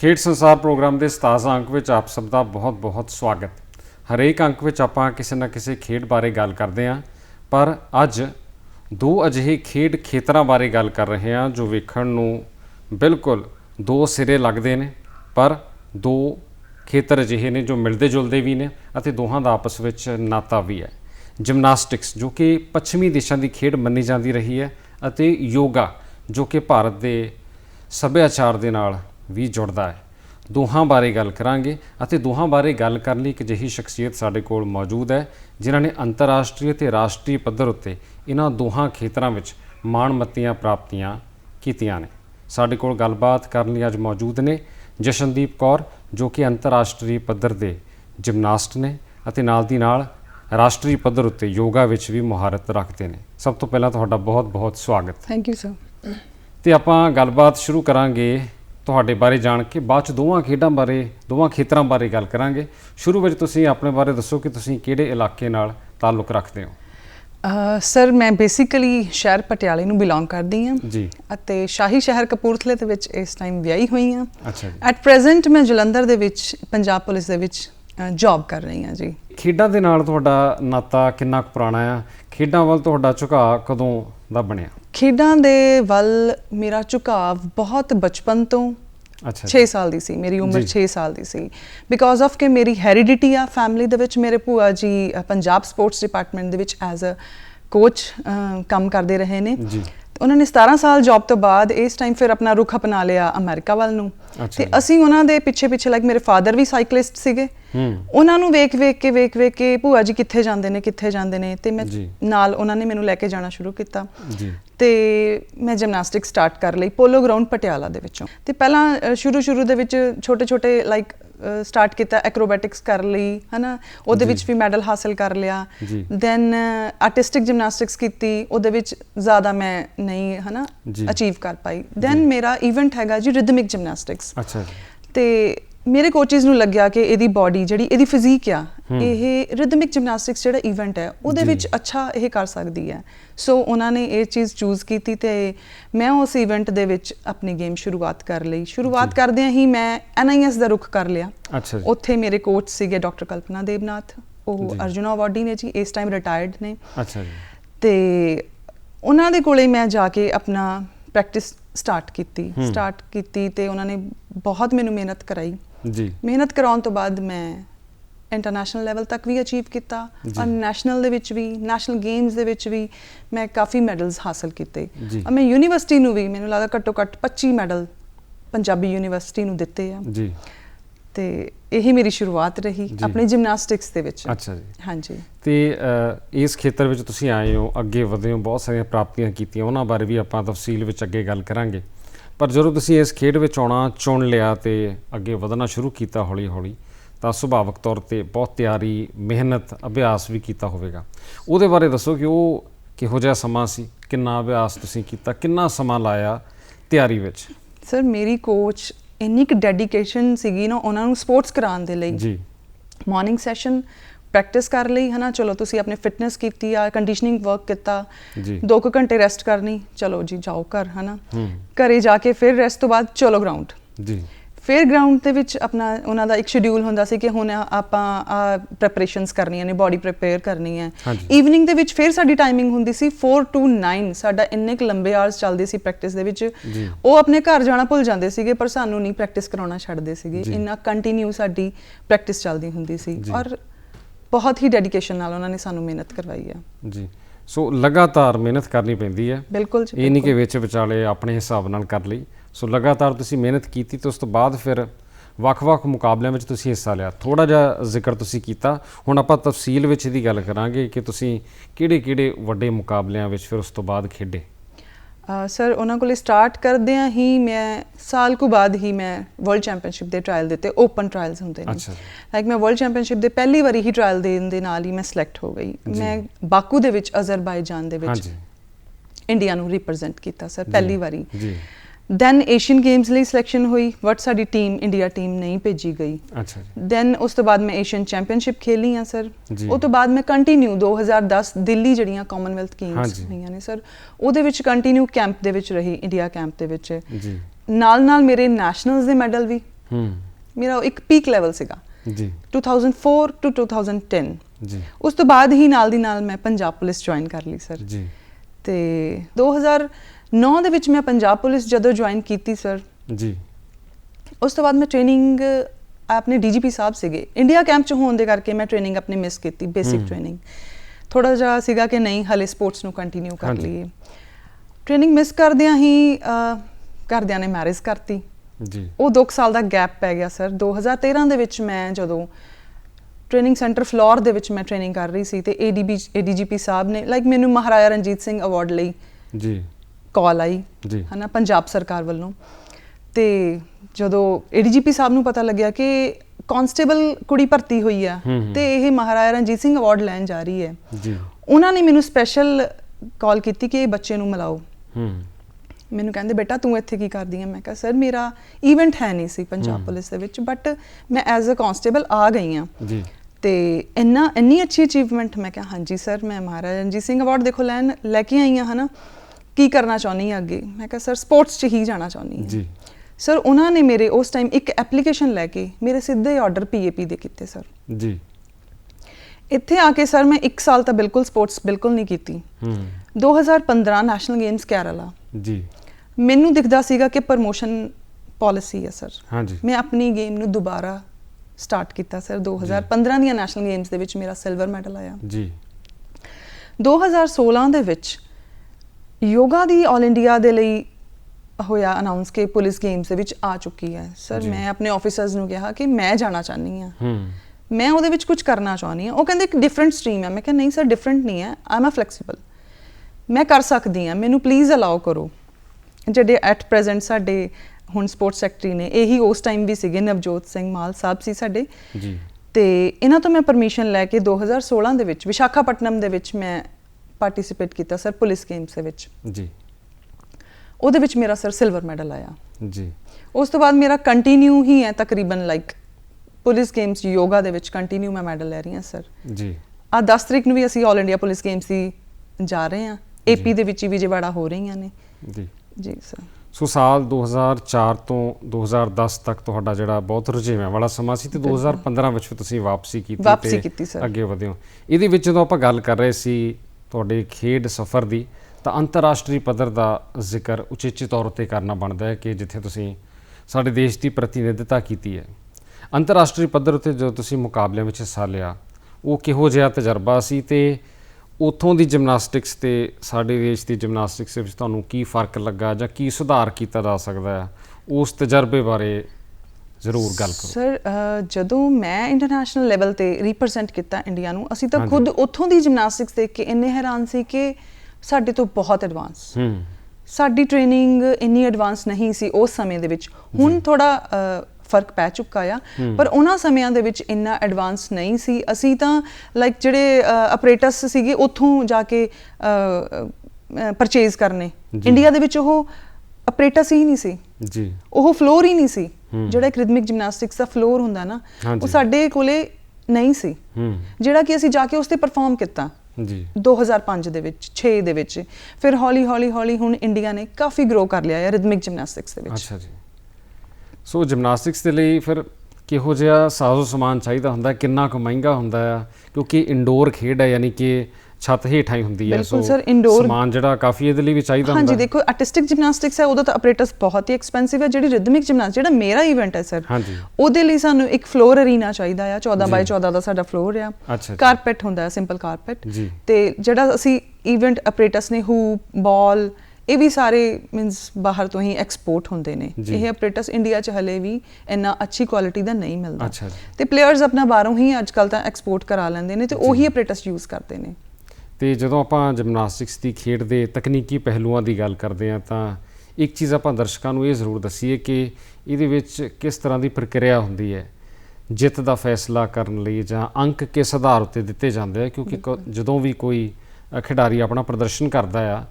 ਖੇਡ ਸੰਸਾਰ ਪ੍ਰੋਗਰਾਮ ਦੇ 17 ਅੰਕ ਵਿੱਚ ਆਪ ਸਭ ਦਾ ਬਹੁਤ-ਬਹੁਤ ਸਵਾਗਤ। ਹਰੇਕ ਅੰਕ ਵਿੱਚ ਆਪਾਂ ਕਿਸੇ ਨਾ ਕਿਸੇ ਖੇਡ ਬਾਰੇ ਗੱਲ ਕਰਦੇ ਹਾਂ, ਪਰ ਅੱਜ ਦੋ ਅਜਿਹੇ ਖੇਡ ਖੇਤਰਾਂ ਬਾਰੇ ਗੱਲ ਕਰ ਰਹੇ ਹਾਂ ਜੋ ਵੇਖਣ ਨੂੰ ਬਿਲਕੁਲ ਦੋ ਸਿਰੇ ਲੱਗਦੇ ਨੇ, ਪਰ ਦੋ ਖੇਤਰ ਅਜਿਹੇ ਨੇ ਜੋ ਮਿਲਦੇ ਜੁਲਦੇ ਵੀ ਨੇ ਅਤੇ ਦੋਹਾਂ ਦਾ ਆਪਸ ਵਿੱਚ ਨਾਤਾ ਵੀ ਹੈ। ਜਿਮਨਾਸਟਿਕਸ, ਜੋ ਕਿ ਪੱਛਮੀ ਦੇਸ਼ਾਂ ਦੀ ਖੇਡ ਮੰਨੀ ਜਾਂਦੀ ਰਹੀ ਹੈ ਅਤੇ ਯੋਗਾ, ਜੋ ਕਿ ਭਾਰਤ ਦੇ ਸੱਭਿਆਚਾਰ ਦੇ ਨਾਲ ਵੀ ਜੁੜਦਾ ਹੈ। ਦੋਹਾਂ ਬਾਰੇ ਗੱਲ ਕਰਾਂਗੇ ਅਤੇ ਦੋਹਾਂ ਬਾਰੇ ਗੱਲ ਕਰਨ ਲਈ ਇੱਕ ਅਜਿਹੀ ਸ਼ਖਸੀਅਤ ਸਾਡੇ ਕੋਲ ਮੌਜੂਦ ਹੈ ਜਿਨ੍ਹਾਂ ਨੇ ਅੰਤਰਰਾਸ਼ਟਰੀ ਤੇ ਰਾਸ਼ਟਰੀ ਪੱਧਰ ਉੱਤੇ ਇਹਨਾਂ ਦੋਹਾਂ ਖੇਤਰਾਂ ਵਿੱਚ ਮਾਣਮੱਤੀਆਂ ਪ੍ਰਾਪਤੀਆਂ ਕੀਤੀਆਂ ਨੇ। ਸਾਡੇ ਕੋਲ ਗੱਲਬਾਤ ਕਰਨ ਲਈ ਅੱਜ ਮੌਜੂਦ ਨੇ ਜਸ਼ਨਦੀਪ ਕੌਰ ਜੋ ਕਿ ਅੰਤਰਰਾਸ਼ਟਰੀ ਪੱਧਰ ਦੇ ਜਿਮਨਾਸਟ ਨੇ ਅਤੇ ਨਾਲ ਦੀ ਨਾਲ ਰਾਸ਼ਟਰੀ ਪੱਧਰ ਉੱਤੇ ਯੋਗਾ ਵਿੱਚ ਵੀ ਮੁਹਾਰਤ ਰੱਖਦੇ ਨੇ। ਸਭ ਤੋਂ ਪਹਿਲਾਂ ਤੁਹਾਡਾ ਬਹੁਤ-ਬਹੁਤ ਸਵਾਗਤ। ਥੈਂਕ ਯੂ ਸਰ ਤੇ ਆਪਾਂ ਗੱਲਬਾਤ ਸ਼ੁਰੂ ਕਰਾਂਗੇ ਤੁਹਾਡੇ ਬਾਰੇ ਜਾਣ ਕੇ ਬਾਅਦ ਚ ਦੋਵਾਂ ਖੇਡਾਂ ਬਾਰੇ ਦੋਵਾਂ ਖੇਤਰਾਂ ਬਾਰੇ ਗੱਲ ਕਰਾਂਗੇ। ਸ਼ੁਰੂ ਵਿੱਚ ਤੁਸੀਂ ਆਪਣੇ ਬਾਰੇ ਦੱਸੋ ਕਿ ਤੁਸੀਂ ਕਿਹੜੇ ਇਲਾਕੇ ਨਾਲ ਤਾਲੁਕ ਰੱਖਦੇ ਹੋ? ਸਰ ਮੈਂ ਬੇਸਿਕਲੀ ਸ਼ਹਿਰ ਪਟਿਆਲੇ ਨੂੰ ਬਿਲੋਂਗ ਕਰਦੀ ਹਾਂ ਜੀ। ਅਤੇ ਸ਼ਾਹੀ ਸ਼ਹਿਰ ਕਪੂਰਥਲੇ ਦੇ ਵਿੱਚ ਇਸ ਟਾਈਮ ਵਿਆਹੀ ਹੋਈ ਹਾਂ। ਅੱਛਾ ਜੀ। ਐਟ ਪ੍ਰੈਜ਼ੈਂਟ ਮੈਂ ਜਲੰਧਰ ਦੇ ਵਿੱਚ ਪੰਜਾਬ ਪੁਲਿਸ ਦੇ ਵਿੱਚ ਜੌਬ ਕਰ ਰਹੀ ਹਾਂ ਜੀ। ਖੇਡਾਂ ਦੇ ਨਾਲ ਤੁਹਾਡਾ ਨਾਤਾ ਕਿੰਨਾ ਕੁ ਪੁਰਾਣਾ ਆ? ਖੇਡਾਂ ਵੱਲ ਤੁਹਾਡਾ ਝੁਕਾਅ ਕਦੋਂ ਦਾ ਬਣਿਆ। ਖੇਡਾਂ ਦੇ ਵੱਲ ਮੇਰਾ ਝੁਕਾਵ ਬਹੁਤ ਬਚਪਨ ਤੋਂ ਅੱਛਾ 6 ਸਾਲ ਦੀ ਸੀ ਮੇਰੀ ਉਮਰ ਜੀ। 6 ਸਾਲ ਦੀ ਸੀ। ਬਿਕੋਜ਼ ਆਫ ਕਿ ਮੇਰੀ ਹੈਰੀਡਿਟੀ ਆ ਫੈਮਿਲੀ ਦੇ ਵਿੱਚ ਮੇਰੇ ਭੂਆ ਜੀ ਪੰਜਾਬ ਸਪੋਰਟਸ ਡਿਪਾਰਟਮੈਂਟ ਦੇ ਵਿੱਚ ਐਜ਼ ਅ ਕੋਚ ਕੰਮ ਕਰਦੇ ਰਹੇ ਨੇ। ਜੀ। ਉਹਨਾਂ ਨੇ 17 ਸਾਲ ਜੌਬ ਤੋਂ ਬਾਅਦ ਇਸ ਟਾਈਮ ਫਿਰ ਆਪਣਾ ਰੁਖ ਅਪਣਾ ਲਿਆ ਅਮਰੀਕਾ ਵੱਲ ਨੂੰ। ਤੇ। ਅਸੀਂ ਉਹਨਾਂ ਦੇ ਪਿੱਛੇ ਪਿੱਛੇ ਲਾਈਕ ਮੇਰੇ ਫਾਦਰ ਵੀ ਸਾਈਕਲਿਸਟ ਸੀਗੇ। ਉਹਨਾਂ ਨੂੰ ਵੇਖ ਵੇਖ ਕੇ ਵੇਖ ਵੇਖ ਕੇ ਭੂਆ ਜੀ ਕਿੱਥੇ ਜਾਂਦੇ ਨੇ ਕਿੱਥੇ ਜਾਂਦੇ ਨੇ ਤੇ ਮੈਂ। ਨਾਲ ਉਹਨਾਂ ਨੇ ਮੈਨੂੰ ਲੈ ਕੇ ਜਾਣਾ ਸ਼ੁਰੂ ਕੀਤਾ। ਜੀ। ਤੇ ਮੈਂ ਜਿਮਨਾਸਟਿਕ ਸਟਾਰਟ ਕਰ ਲਈ ਪੋਲੋ ਗਰਾਊਂਡ ਪਟਿਆਲਾ ਦੇ ਵਿੱਚੋਂ। ਤੇ ਪਹਿਲਾਂ ਸ਼ੁਰੂ ਸ਼ੁਰੂ ਦੇ ਵਿੱਚ ਛੋਟੇ ਛੋਟੇ ਲਾਈਕ ਸਟਾਰਟ ਕੀਤਾ ਐਕਰੋਬੈਟਿਕਸ ਕਰ ਲਈ ਹਨਾ ਉਹਦੇ। ਵਿੱਚ ਵੀ ਮੈਡਲ ਹਾਸਲ ਕਰ ਲਿਆ। ਦੈਨ ਆਰਟਿਸਟਿਕ ਜਿਮਨਾਸਟਿਕਸ ਕੀਤੀ ਉਹਦੇ ਵਿੱਚ ਜ਼ਿਆਦਾ ਮੈਂ ਨਹੀਂ ਹਨਾ। ਅਚੀਵ ਕਰ ਪਾਈ ਦੈਨ ਮੇਰਾ ਇਵੈਂਟ ਹੈਗਾ ਜੀ ਰਿਦਮਿਕ ਜਿਮਨਾਸਟਿਕਸ ਅੱਛਾ ਤੇ ਮੇਰੇ ਕੋਚਿਸ ਨੂੰ ਲੱਗਿਆ ਕਿ ਇਹਦੀ ਬਾਡੀ ਜਿਹੜੀ ਇਹਦੀ ਫਿਜ਼ੀਕ ਆ। ਇਹ ਰਿਦਮਿਕ ਜਿਮਨਾਸਟਿਕਸ ਜਿਹੜਾ ਇਵੈਂਟ ਹੈ ਉਹਦੇ। ਵਿੱਚ ਅੱਛਾ ਇਹ ਕਰ ਸਕਦੀ ਹੈ। ਸੋ ਉਹਨਾਂ ਨੇ ਇਹ ਚੀਜ਼ ਚੂਜ਼ ਕੀਤੀ ਤੇ ਮੈਂ ਉਸ ਇਵੈਂਟ ਦੇ ਵਿੱਚ ਆਪਣੀ ਗੇਮ ਸ਼ੁਰੂਆਤ ਕਰ ਲਈ। ਸ਼ੁਰੂਆਤ। ਕਰਦਿਆਂ ਹੀ ਮੈਂ ਐਨਆਈਐਸ ਦਾ ਰੁਖ ਕਰ ਲਿਆ। ਅੱਛਾ ਜੀ। ਉੱਥੇ ਮੇਰੇ ਕੋਚ ਸੀਗੇ ਡਾਕਟਰ ਕਲਪਨਾ ਦੇਵਨਾਥ ਉਹ। ਅਰਜੁਨਾ ਅਵਾਰਡੀ ਨੇ ਜੀ ਇਸ ਟਾਈਮ ਰਿਟਾਇਰਡ ਨੇ। ਅੱਛਾ ਜੀ। ਤੇ ਉਹਨਾਂ ਦੇ ਕੋਲੇ ਮੈਂ ਜਾ ਕੇ ਆਪਣਾ ਪ੍ਰੈਕਟਿਸ ਸਟਾਰਟ ਕੀਤੀ। ਸਟਾਰਟ ਕੀਤੀ ਤੇ ਉਹਨਾਂ ਨੇ ਬਹੁਤ ਮੈਨੂੰ ਮਿਹਨਤ ਕਰਾਈ। ਜੀ। ਮਿਹਨਤ ਕਰਾਉਣ ਤੋਂ ਬਾਅਦ ਮੈਂ ਇੰਟਰਨੈਸ਼ਨਲ ਲੈਵਲ ਤੱਕ ਵੀ ਅਚੀਵ ਕੀਤਾ। ਔਰ ਨੈਸ਼ਨਲ ਦੇ ਵਿੱਚ ਵੀ ਨੈਸ਼ਨਲ ਗੇਮਸ ਦੇ ਵਿੱਚ ਵੀ ਮੈਂ ਕਾਫੀ ਮੈਡਲਸ ਹਾਸਲ ਕੀਤੇ। ਔਰ ਮੈਂ ਯੂਨੀਵਰਸਿਟੀ ਨੂੰ ਵੀ ਮੈਨੂੰ ਲੱਗਦਾ ਘੱਟੋ ਘੱਟ 25 ਮੈਡਲ ਪੰਜਾਬੀ ਯੂਨੀਵਰਸਿਟੀ ਨੂੰ ਦਿੱਤੇ ਆ। ਜੀ। ਤੇ ਇਹੀ ਮੇਰੀ ਸ਼ੁਰੂਆਤ ਰਹੀ। ਆਪਣੀ ਜਿਮਨਾਸਟਿਕਸ ਦੇ ਵਿੱਚ। ਅੱਛਾ ਜੀ। ਹਾਂਜੀ। ਤੇ ਇਸ ਖੇਤਰ ਵਿੱਚ ਤੁਸੀਂ ਆਏ ਹੋ ਅੱਗੇ ਵਧੇ ਹੋ ਬਹੁਤ ਸਾਰੀਆਂ ਪ੍ਰਾਪਤੀਆਂ ਕੀਤੀਆਂ ਉਹਨਾਂ ਬਾਰੇ ਵੀ ਆਪਾਂ ਤਫਸੀਲ ਵਿੱਚ ਅੱਗੇ ਗੱਲ ਕਰਾਂਗੇ। ਪਰ ਜਦੋਂ ਤੁਸੀਂ ਇਸ ਖੇਡ ਵਿੱਚ ਆਉਣਾ ਚੁਣ ਲਿਆ ਤੇ ਅੱਗੇ ਵਧਣਾ ਸ਼ੁਰੂ ਕੀਤਾ ਹੌਲੀ-ਹੌਲੀ ਤਾਂ ਸੁਭਾਵਕ ਤੌਰ ਤੇ ਬਹੁਤ ਤਿਆਰੀ ਮਿਹਨਤ ਅਭਿਆਸ ਵੀ ਕੀਤਾ ਹੋਵੇਗਾ। ਉਹਦੇ ਬਾਰੇ ਦੱਸੋ ਕਿ ਉਹ ਕਿਹੋ ਜਿਹਾ ਸਮਾਂ ਸੀ ਕਿੰਨਾ ਅਭਿਆਸ ਤੁਸੀਂ ਕੀਤਾ ਕਿੰਨਾ ਸਮਾਂ ਲਾਇਆ ਤਿਆਰੀ ਵਿੱਚ? ਸਰ ਮੇਰੀ ਕੋਚ ਇੰਨੀ ਕੁ ਡੈਡੀਕੇਸ਼ਨ ਸੀਗੀ ਨਾ ਉਹਨਾਂ ਨੂੰ ਸਪੋਰਟਸ ਕਰਾਉਣ ਦੇ ਲਈ। ਜੀ। ਮਾਰਨਿੰਗ ਸੈਸ਼ਨ ਪ੍ਰੈਕਟਿਸ ਕਰ ਲਈ ਹਨਾ? ਚਲੋ ਤੁਸੀਂ ਆਪਣੇ ਫਿਟਨੈਸ ਕੀਤੀ ਆ ਕੰਡੀਸ਼ਨਿੰਗ ਵਰਕ ਕੀਤਾ। ਜੀ। 2 ਕੁ ਘੰਟੇ ਰੈਸਟ ਕਰਨੀ ਚਲੋ ਜੀ ਜਾਓ ਘਰ ਹਨਾ? ਘਰੇ ਜਾ ਕੇ ਫਿਰ ਰੈਸਟ ਤੋਂ ਬਾਅਦ ਚਲੋ ਗਰਾਊਂਡ ਜੀ। ਫਿਰ ਗਰਾਊਂਡ ਦੇ ਵਿੱਚ ਆਪਣਾ ਉਹਨਾਂ ਦਾ ਇੱਕ ਸ਼ਡਿਊਲ ਹੁੰਦਾ ਸੀ ਕਿ ਹੁਣ ਆਪਾਂ ਪ੍ਰੈਪਰੇਸ਼ਨਸ ਕਰਨੀਆਂ ਨੇ ਬਾਡੀ ਪ੍ਰਿਪੇਅਰ ਕਰਨੀ ਹੈ। ਈਵਨਿੰਗ ਦੇ ਵਿੱਚ ਫਿਰ ਸਾਡੀ ਟਾਈਮਿੰਗ ਹੁੰਦੀ ਸੀ 4 ਟੂ 9 ਸਾਡਾ ਇੰਨੇ ਕੁ ਲੰਬੇ ਆਵਰਸ ਚੱਲਦੇ ਸੀ ਪ੍ਰੈਕਟਿਸ ਦੇ ਵਿੱਚ। ਉਹ ਆਪਣੇ ਘਰ ਜਾਣਾ ਭੁੱਲ ਜਾਂਦੇ ਸੀਗੇ ਪਰ ਸਾਨੂੰ ਨਹੀਂ ਪ੍ਰੈਕਟਿਸ ਕਰਾਉਣਾ ਛੱਡਦੇ ਸੀਗੇ। ਇੰਨਾ ਕੰਟੀਨਿਊ ਸਾਡੀ ਪ੍ਰੈਕਟਿਸ ਚੱਲਦੀ ਹੁੰਦੀ ਸੀ। ਔਰ ਬਹੁਤ ਹੀ ਡੈਡੀਕੇਸ਼ਨ ਨਾਲ ਉਹਨਾਂ ਨੇ ਸਾਨੂੰ ਮਿਹਨਤ ਕਰਵਾਈ ਹੈ ਜੀ ਸੋ ਲਗਾਤਾਰ ਮਿਹਨਤ ਕਰਨੀ ਪੈਂਦੀ ਹੈ ਬਿਲਕੁਲ ਜੀ ਇਹ ਨਹੀਂ ਕਿ। ਵਿੱਚ ਵਿਚਾਲੇ ਆਪਣੇ ਹਿਸਾਬ ਨਾਲ ਕਰ ਲਈ ਸੋ ਲਗਾਤਾਰ ਤੁਸੀਂ ਮਿਹਨਤ ਕੀਤੀ ਤੇ ਉਸ ਤੋਂ ਬਾਅਦ ਫਿਰ ਵੱਖ-ਵੱਖ ਮੁਕਾਬਲਿਆਂ ਵਿੱਚ ਤੁਸੀਂ ਹਿੱਸਾ ਲਿਆ। ਥੋੜਾ ਜਿਹਾ ਜ਼ਿਕਰ ਤੁਸੀਂ ਕੀਤਾ। ਹੁਣ ਆਪਾਂ ਤਫਸੀਲ ਵਿੱਚ ਇਹਦੀ ਗੱਲ ਕਰਾਂਗੇ ਕਿ ਤੁਸੀਂ ਕਿਹੜੇ-ਕਿਹੜੇ ਵੱਡੇ ਮੁਕਾਬਲਿਆਂ ਵਿੱਚ ਫਿਰ ਉਸ ਤੋਂ ਬਾਅਦ ਖੇਡੇ। ਸਰ ਉਹਨਾਂ ਕੋਲੇ ਸਟਾਰਟ ਕਰਦਿਆਂ ਹੀ ਮੈਂ ਸਾਲ ਕੁ ਬਾਅਦ ਹੀ ਮੈਂ ਵਰਲਡ ਚੈਂਪੀਅਨਸ਼ਿਪ ਦੇ ਟ੍ਰਾਇਲ ਦਿੱਤੇ ਓਪਨ ਟ੍ਰਾਇਲਸ ਹੁੰਦੇ ਨੇ। ਲਾਈਕ ਮੈਂ ਵਰਲਡ ਚੈਂਪੀਅਨਸ਼ਿਪ ਦੇ ਪਹਿਲੀ ਵਾਰੀ ਹੀ ਟ੍ਰਾਇਲ ਦੇਣ ਦੇ ਨਾਲ ਹੀ ਮੈਂ ਸਿਲੈਕਟ ਹੋ ਗਈ। ਮੈਂ ਬਾਕੂ ਦੇ ਵਿੱਚ ਅਜ਼ਰਬਾਈਜਾਨ ਦੇ ਵਿੱਚ ਹਾਂਜੀ। ਇੰਡੀਆ ਨੂੰ ਰਿਪਰੈਜ਼ੈਂਟ ਕੀਤਾ ਸਰ ਪਹਿਲੀ ਵਾਰੀ। ਜੀ। ਦੈਨ ਏਸ਼ੀਅਨ ਗੇਮਸ ਲਈ ਸਿਲੈਕਸ਼ਨ ਹੋਈ ਬਟ ਸਾਡੀ ਟੀਮ ਇੰਡੀਆ ਟੀਮ ਨਹੀਂ ਭੇਜੀ ਗਈ। ਅੱਛਾ ਜੀ। ਦੈਨ ਉਸ ਤੋਂ ਬਾਅਦ ਮੈਂ ਏਸ਼ੀਅਨ ਚੈਂਪੀਅਨਸ਼ਿਪ ਖੇਲੀ ਆ ਸਰ। ਉਹ ਤੋਂ ਬਾਅਦ ਮੈਂ ਕੰਟੀਨਿਊ 2010 ਦਿੱਲੀ ਜਿਹੜੀਆਂ ਕਾਮਨਵੈਲਥ ਗੇਮਸ। ਹੋਈਆਂ ਨੇ ਸਰ ਉਹਦੇ ਵਿੱਚ ਕੰਟੀਨਿਊ ਕੈਂਪ ਦੇ ਵਿੱਚ ਰਹੀ ਇੰਡੀਆ ਕੈਂਪ ਦੇ ਵਿੱਚ। ਜੀ। ਨਾਲ ਨਾਲ ਮੇਰੇ ਨੈਸ਼ਨਲਸ ਦੇ ਮੈਡਲ ਵੀ। ਹੂੰ। ਮੇਰਾ ਇੱਕ ਪੀਕ ਲੈਵਲ ਸੀਗਾ। ਜੀ। 2004 ਟੂ 2010 ਜੀ। ਉਸ ਤੋਂ ਬਾਅਦ ਹੀ ਨਾਲ ਦੀ ਨਾਲ ਮੈਂ ਪੰਜਾਬ ਪੁਲਿਸ ਜੁਆਇਨ ਕਰ ਲਈ ਸਰ ਜੀ। ਤੇ 2009 ਦੇ ਵਿੱਚ ਮੈਂ ਪੰਜਾਬ ਪੁਲਿਸ ਜਦੋਂ ਜੁਆਇਨ ਕੀਤੀ ਸਰ ਜੀ। ਉਸ ਤੋਂ ਬਾਅਦ ਮੈਂ ਟ੍ਰੇਨਿੰਗ ਆਪਣੇ ਡੀਜੀਪੀ ਸਾਹਿਬ ਸੀਗੇ। ਇੰਡੀਆ ਕੈਂਪ ਚ ਹੋਣ ਦੇ ਕਰਕੇ ਮੈਂ ਟ੍ਰੇਨਿੰਗ ਆਪਣੀ ਮਿਸ ਕੀਤੀ ਬੇਸਿਕ। ਟ੍ਰੇਨਿੰਗ ਥੋੜਾ ਜਿਹਾ ਸੀਗਾ ਕਿ ਨਹੀਂ ਹਲੇ ਸਪੋਰਟਸ ਨੂੰ ਕੰਟੀਨਿਊ ਕਰ। ਲਈਏ। ਟ੍ਰੇਨਿੰਗ ਮਿਸ ਕਰਦਿਆਂ ਹੀ ਅਹ, ਘਰਦਿਆਂ ਨੇ ਮੈਰਿਜ ਕਰਤੀ। ਜੀ। ਉਹ 2 ਸਾਲ ਦਾ ਗੈਪ ਪੈ ਗਿਆ ਸਰ 2013 ਦੇ ਵਿੱਚ ਮੈਂ ਜਦੋਂ ਟ੍ਰੇਨਿੰਗ ਸੈਂਟਰ ਫਲੋਰ ਦੇ ਵਿੱਚ ਮੈਂ ਟ੍ਰੇਨਿੰਗ ਕਰ ਰਹੀ ਸੀ ਤੇ ਏਡੀਬੀ ਏਡੀਜੀਪੀ ਸਾਹਿਬ ਨੇ ਲਾਈਕ ਮੈਨੂੰ ਮਹਾਰਾਜਾ ਰਣਜੀਤ ਸਿੰਘ ਅਵਾਰਡ ਲਈ ਜੀ। ਕਾਲ ਆਈ ਜੀ। ਹਨਾ ਪੰਜਾਬ ਸਰਕਾਰ ਵੱਲੋਂ। ਤੇ ਜਦੋਂ ਏਡੀਜੀਪੀ ਸਾਹਿਬ ਨੂੰ ਪਤਾ ਲੱਗਿਆ ਕਿ ਕਾਂਸਟੇਬਲ ਕੁੜੀ ਭਰਤੀ ਹੋਈ ਆ। ਤੇ ਇਹ ਮਹਾਰਾਜਾ ਰਣਜੀਤ ਸਿੰਘ ਅਵਾਰਡ ਲੈਣ ਜਾ ਰਹੀ ਹੈ। ਜੀ। ਉਹਨਾਂ ਨੇ ਮੈਨੂੰ ਸਪੈਸ਼ਲ ਕਾਲ ਕੀਤੀ ਕਿ ਇਹ ਬੱਚੇ ਨੂੰ ਮਿਲਾਓ। ਹੂੰ। ਮੈਨੂੰ ਕਹਿੰਦੇ ਬੇਟਾ ਤੂੰ ਇੱਥੇ ਕੀ ਕਰਦੀ ਹੈ ਮੈਂ ਕਿਹਾ ਸਰ ਮੇਰਾ ਇਵੈਂਟ ਹੈ ਨਹੀਂ ਸੀ ਪੰਜਾਬ। ਪੁਲਿਸ ਦੇ ਵਿੱਚ ਬਟ ਮੈਂ ਐਜ਼ ਅ ਕਾਂਸਟੇਬਲ ਆ ਗਈ ਆ। ਜੀ। ਤੇ ਇੰਨਾ ਇੰਨੀ ਅੱਛੀ ਅਚੀਵਮੈਂਟ ਮੈਂ ਕਿਹਾ ਹਾਂਜੀ ਸਰ ਮੈਂ ਮਹਾਰਾਜਾ ਰਣਜੀਤ ਸਿੰਘ ਅਵਾਰਡ ਦੇਖੋ ਲੈਣ ਲੈ ਕੇ ਆਈ ਹਾਂ ਹਨਾ? ਕੀ ਕਰਨਾ ਚਾਹੁੰਦੀ ਹਾਂ ਅੱਗੇ? ਮੈਂ ਕਿਹਾ ਸਰ ਸਪੋਰਟਸ 'ਚ ਹੀ ਜਾਣਾ ਚਾਹੁੰਦੀ ਜੀ। ਸਰ ਉਹਨਾਂ ਨੇ ਮੇਰੇ ਉਸ ਟਾਈਮ ਇੱਕ ਐਪਲੀਕੇਸ਼ਨ ਲੈ ਕੇ ਮੇਰੇ ਸਿੱਧੇ ਆਰਡਰ ਪੀਏਪੀ ਦੇ ਕੀਤੇ ਸਰ। ਜੀ। ਇੱਥੇ ਆ ਕੇ ਸਰ ਮੈਂ 1 ਸਾਲ ਤਾਂ ਬਿਲਕੁਲ ਸਪੋਰਟਸ ਬਿਲਕੁਲ ਨਹੀਂ ਕੀਤੀ। ਹੂੰ। 2015 ਨੈਸ਼ਨਲ ਗੇਮਸ ਕੇਰਲਾ। ਜੀ। ਮੈਨੂੰ ਦਿਖਦਾ ਸੀਗਾ ਕਿ ਪ੍ਰਮੋਸ਼ਨ ਪਾਲਿਸੀ ਹੈ ਸਰ। ਹਾਂਜੀ। ਮੈਂ ਆਪਣੀ ਗੇਮ ਨੂੰ ਦੁਬਾਰਾ ਸਟਾਰਟ ਕੀਤਾ ਸਰ। 2015 ਦੀਆਂ ਨੈਸ਼ਨਲ ਗੇਮਸ ਦੇ ਵਿੱਚ ਮੇਰਾ ਸਿਲਵਰ ਮੈਡਲ ਆਇਆ। ਜੀ। 2016 ਦੇ ਵਿੱਚ ਯੋਗਾ ਦੀ 올 ਇੰਡੀਆ ਦੇ ਲਈ ਹੋਇਆ ਅਨਾਉਂਸ ਕਿ ਪੁਲਿਸ ਗੇਮਸ ਦੇ ਵਿੱਚ ਆ ਚੁੱਕੀ ਹੈ। ਸਰ। ਮੈਂ ਆਪਣੇ ਆਫੀਸਰਸ ਨੂੰ ਕਿਹਾ ਕਿ ਮੈਂ ਜਾਣਾ ਚਾਹਨੀ ਹੂੰ। ਮੈਂ ਉਹਦੇ ਵਿੱਚ ਕੁਝ ਕਰਨਾ ਚਾਹੁੰਦੀ ਹਾਂ। ਉਹ ਕਹਿੰਦੇ ਇੱਕ ਡਿਫਰੈਂਟ ਸਟਰੀਮ ਹੈ। ਮੈਂ ਕਿਹਾ ਨਹੀਂ ਸਰ ਡਿਫਰੈਂਟ ਨਹੀਂ ਹੈ। ਆਮ ਅ ਫਲੈਕਸੀਬਲ ਮੈਂ ਕਰ ਸਕਦੀ ਹਾਂ। ਮੈਨੂੰ ਪਲੀਜ਼ ਅਲਾਓ ਕਰੋ। ਜਿਹੜੇ ਐਟ ਪ੍ਰੈਜ਼ੈਂਟ ਸਾਡੇ ਹੁਣ ਸਪੋਰਟਸ ਸੈਕਟਰੀ ਨੇ ਇਹੀ ਉਸ ਟਾਈਮ ਵੀ ਸੀਗੇ ਨਵਜੋਤ ਸਿੰਘ ਮਾਲ ਸਾਹਿਬ ਸੀ ਸਾਡੇ। ਜੀ। ਤੇ ਇਹਨਾਂ ਤੋਂ ਮੈਂ ਪਰਮਿਸ਼ਨ ਲੈ ਕੇ 2016 ਦੇ ਵਿੱਚ ਵਿਸ਼ਾਖਾਪਟਨਮ ਦੇ ਵਿੱਚ ਮੈਂ ਪਾਰਟਿਸਿਪੇਟ ਕੀਤਾ ਸਰ ਪੁਲਿਸ ਗੇਮਸ ਦੇ ਵਿੱਚ। ਜੀ। ਉਹਦੇ ਵਿੱਚ ਮੇਰਾ ਸਰ ਸਿਲਵਰ ਮੈਡਲ ਆਇਆ। ਜੀ। ਉਸ ਤੋਂ ਬਾਅਦ ਮੇਰਾ ਕੰਟੀਨਿਊ ਹੀ ਹੈ ਤਕਰੀਬਨ ਲਾਈਕ ਪੁਲਿਸ ਗੇਮਸ ਯੋਗਾ ਦੇ ਵਿੱਚ ਕੰਟੀਨਿਊ ਮੈਂ ਮੈਡਲ ਲੈ ਰਹੀ ਹਾਂ ਸਰ। ਜੀ। ਆ 10 ਤਰੀਕ ਨੂੰ ਵੀ ਅਸੀਂ 올 ਇੰਡੀਆ ਪੁਲਿਸ ਗੇਮਸ ਦੀ ਜਾ ਰਹੇ ਹਾਂ। ਏਪੀ ਦੇ ਵਿੱਚ ਹੀ ਵਿਜੇਵਾੜਾ ਹੋ ਰਹੀਆਂ ਨੇ। ਜੀ। ਜੀ ਸਰ। ਸੋ ਸਾਲ 2004 ਤੋਂ 2010 ਤੱਕ ਤੁਹਾਡਾ ਜਿਹੜਾ ਬਹੁਤ ਰੁਝੇਵਿਆਂ ਵਾਲਾ ਸਮਾਂ ਸੀ ਤੇ 2015 ਵਿੱਚ ਤੁਸੀਂ ਵਾਪਸੀ ਕੀਤੀ ਤੇ। ਅੱਗੇ ਵਧੇ ਹੋ। ਇਹਦੇ ਵਿੱਚ ਜਦੋਂ ਆਪਾਂ ਗੱਲ ਕਰ ਰਹੇ ਸੀ ਤੁਹਾਡੇ ਖੇਡ ਸਫ਼ਰ ਦੀ ਤਾਂ ਅੰਤਰਰਾਸ਼ਟਰੀ ਪੱਧਰ ਦਾ ਜ਼ਿਕਰ ਉਚੇਚੇ ਤੌਰ ਉੱਤੇ ਕਰਨਾ ਬਣਦਾ ਹੈ ਕਿ ਜਿੱਥੇ ਤੁਸੀਂ ਸਾਡੇ ਦੇਸ਼ ਦੀ ਪ੍ਰਤੀਨਿਧਤਾ ਕੀਤੀ ਹੈ। ਅੰਤਰਰਾਸ਼ਟਰੀ ਪੱਧਰ ਉੱਤੇ ਜਦੋਂ ਤੁਸੀਂ ਮੁਕਾਬਲਿਆਂ ਵਿੱਚ ਹਿੱਸਾ ਲਿਆ, ਉਹ ਕਿਹੋ ਜਿਹਾ ਤਜਰਬਾ ਸੀ ਤੇ ਉਥੋਂ ਦੀ ਜਿਮਨਾਸਟਿਕਸ ਤੇ ਸਾਡੇ ਦੇਸ਼ ਦੀ ਜਿਮਨਾਸਟਿਕਸ ਵਿੱਚ ਤੁਹਾਨੂੰ ਕੀ ਫ਼ਰਕ ਲੱਗਾ ਜਾਂ ਕੀ ਸੁਧਾਰ ਕੀਤਾ ਜਾ ਸਕਦਾ ਹੈ, ਉਸ ਤਜਰਬੇ ਬਾਰੇ ਜ਼ਰੂਰ ਗੱਲ ਕਰੋ। ਸਰ ਜਦੋਂ ਮੈਂ ਇੰਟਰਨੈਸ਼ਨਲ ਲੈਵਲ ਤੇ ਰਿਪਰੈਜ਼ੈਂਟ ਕੀਤਾ ਇੰਡੀਆ ਨੂੰ ਅਸੀਂ ਤਾਂ। ਖੁਦ ਉੱਥੋਂ ਦੀ ਜਿਮਨਾਸਟਿਕਸ ਦੇਖ ਕੇ ਇੰਨੇ ਹੈਰਾਨ ਸੀ ਕਿ ਸਾਡੇ ਤੋਂ ਬਹੁਤ ਐਡਵਾਂਸ ਹੂੰ। ਸਾਡੀ ਟ੍ਰੇਨਿੰਗ ਇੰਨੀ ਐਡਵਾਂਸ ਨਹੀਂ ਸੀ ਉਸ ਸਮੇਂ ਦੇ ਵਿੱਚ। ਹੁਣ ਥੋੜਾ ਫ਼ਰਕ ਪੈ ਚੁੱਕਾ ਆ। ਪਰ ਉਹਨਾਂ ਸਮਿਆਂ ਦੇ ਵਿੱਚ ਇੰਨਾ ਐਡਵਾਂਸ ਨਹੀਂ ਸੀ। ਅਸੀਂ ਤਾਂ ਲਾਈਕ ਜਿਹੜੇ ਆਪਰੇਟਰਸ ਸੀਗੇ ਉੱਥੋਂ ਜਾ ਕੇ ਪਰਚੇਜ਼ ਕਰਨੇ। ਇੰਡੀਆ ਦੇ ਵਿੱਚ ਉਹ ਆਪਰੇਟਰਸ ਹੀ ਨਹੀਂ ਸੀ। ਜੀ। ਉਹ ਫਲੋਰ ਹੀ ਨਹੀਂ ਸੀ। ਜਿਹੜਾ ਇੱਕ ਰਿਦਮਿਕ ਜਿਮਨਾਸਟਿਕਸ ਦਾ ਫਲੋਰ ਹੁੰਦਾ ਨਾ। ਉਹ ਸਾਡੇ ਕੋਲੇ ਨਹੀਂ ਸੀ। ਜਿਹੜਾ ਕਿ ਅਸੀਂ ਜਾ ਕੇ ਉਸ ਤੇ ਪਰਫਾਰਮ ਕੀਤਾ। ਜੀ। 2005 ਦੇ ਵਿੱਚ 6 ਦੇ ਵਿੱਚ। ਫਿਰ ਹੌਲੀ ਹੌਲੀ ਹੌਲੀ ਹੁਣ ਇੰਡੀਆ ਨੇ ਕਾਫੀ ਗਰੋ ਕਰ ਲਿਆ ਹੈ ਰਿਦਮਿਕ ਜਿਮਨਾਸਟਿਕਸ ਦੇ ਵਿੱਚ। ਅੱਛਾ ਜੀ। ਸੋ ਜਿਮਨਾਸਟਿਕਸ ਦੇ ਲਈ ਫਿਰ ਕਿਹੋ ਜਿਹਾ ਸਾਜ਼ੋ ਸਮਾਨ ਚਾਹੀਦਾ ਹੁੰਦਾ? ਕਿੰਨਾ ਕੁ ਮਹਿੰਗਾ ਹੁੰਦਾ ਆ? ਕਿਉਂਕਿ ਇੰਡੋਰ ਖੇਡ ਹੈ ਯਾਨੀ ਕਿ ਛੱਤ ਹੇਠਾਂ ਹੀ ਹੁੰਦੀ ਹੈ indoor- ਸਮਾਨ ਜਿਹੜਾ ਕਾਫੀ ਇਹਦੇ ਲਈ ਵੀ ਚਾਹੀਦਾ ਹੁੰਦਾ ਹਾਂਜੀ। ਦੇਖੋ ਆਰਟਿਸਟਿਕ ਜਿਮਨਾਸਟਿਕਸ ਹੈ ਉਹਦਾ ਤਾਂ ਆਪਰੇਟਰਸ ਬਹੁਤ ਹੀ ਐਕਸਪੈਂਸਿਵ ਹੈ ਜਿਹੜੀ ਰਿਦਮਿਕ ਜਿਮਨਾਸਟ ਜਿਹੜਾ ਮੇਰਾ ਇਵੈਂਟ ਹੈ ਸਰ ਹਾਂਜੀ ਉਹਦੇ ਲਈ ਸਾਨੂੰ ਇੱਕ ਫਲੋਰ ਅਰੀਨਾ ਚਾਹੀਦਾ ਆ 14 ਜੀ। ਬਾਈ 14 ਦਾ ਸਾਡਾ ਫਲੋਰ ਆ। ਕਾਰਪੈਟ ਹੁੰਦਾ ਹੈ ਸਿੰਪਲ ਕਾਰਪੈਟ ਤੇ ਜਿਹੜਾ ਅਸੀਂ ਇਵੈਂਟ ਆਪਰੇਟਰਸ ਨੇ ਹੂਪ ਬਾਲ ਇਹ ਵੀ ਸਾਰੇ ਮੀਨਸ ਬਾਹਰ ਤੋਂ ਹੀ ਐਕਸਪੋਰਟ ਹੁੰਦੇ ਨੇ। ਇਹ ਆਪਰੇਟਰਸ ਇੰਡੀਆ 'ਚ ਹਲੇ ਵੀ ਇੰਨਾ ਅੱਛੀ ਕੁਆਲਿਟੀ ਦਾ ਨਹੀਂ ਮਿਲਦਾ ਤੇ ਪਲੇਅਰਸ ਆਪਣਾ ਬਾਹਰੋਂ ਹੀ ਅੱਜ ਕੱਲ ਤਾਂ ਐਕਸਪੋਰਟ ਕਰਾ ਲੈਂਦੇ ਨੇ ਤੇ। ਉਹੀ ਆਪਰੇਟਰਸ ਯੂਜ਼ ਕਰਦੇ ਨੇ ਤੇ ਜਦੋਂ ਆਪਾਂ ਜਿਮਨਾਸਟਿਕਸ ਦੀ ਖੇਡ ਦੇ ਤਕਨੀਕੀ ਪਹਿਲੂਆਂ ਦੀ ਗੱਲ ਕਰਦੇ ਹਾਂ ਤਾਂ ਇੱਕ ਚੀਜ਼ ਆਪਾਂ ਦਰਸ਼ਕਾਂ ਨੂੰ ਇਹ ਜ਼ਰੂਰ ਦੱਸੀਏ ਕਿ ਇਹਦੇ ਵਿੱਚ ਕਿਸ ਤਰ੍ਹਾਂ ਦੀ ਪ੍ਰਕਿਰਿਆ ਹੁੰਦੀ ਹੈ ਜਿੱਤ ਦਾ ਫੈਸਲਾ ਕਰਨ ਲਈ ਜਾਂ ਅੰਕ ਕਿਸ ਆਧਾਰ ਉੱਤੇ ਦਿੱਤੇ ਜਾਂਦੇ ਆ ਕਿਉਂਕਿ ਜਦੋਂ ਵੀ ਕੋਈ ਖਿਡਾਰੀ ਆਪਣਾ ਪ੍ਰਦਰਸ਼ਨ ਕਰਦਾ ਆ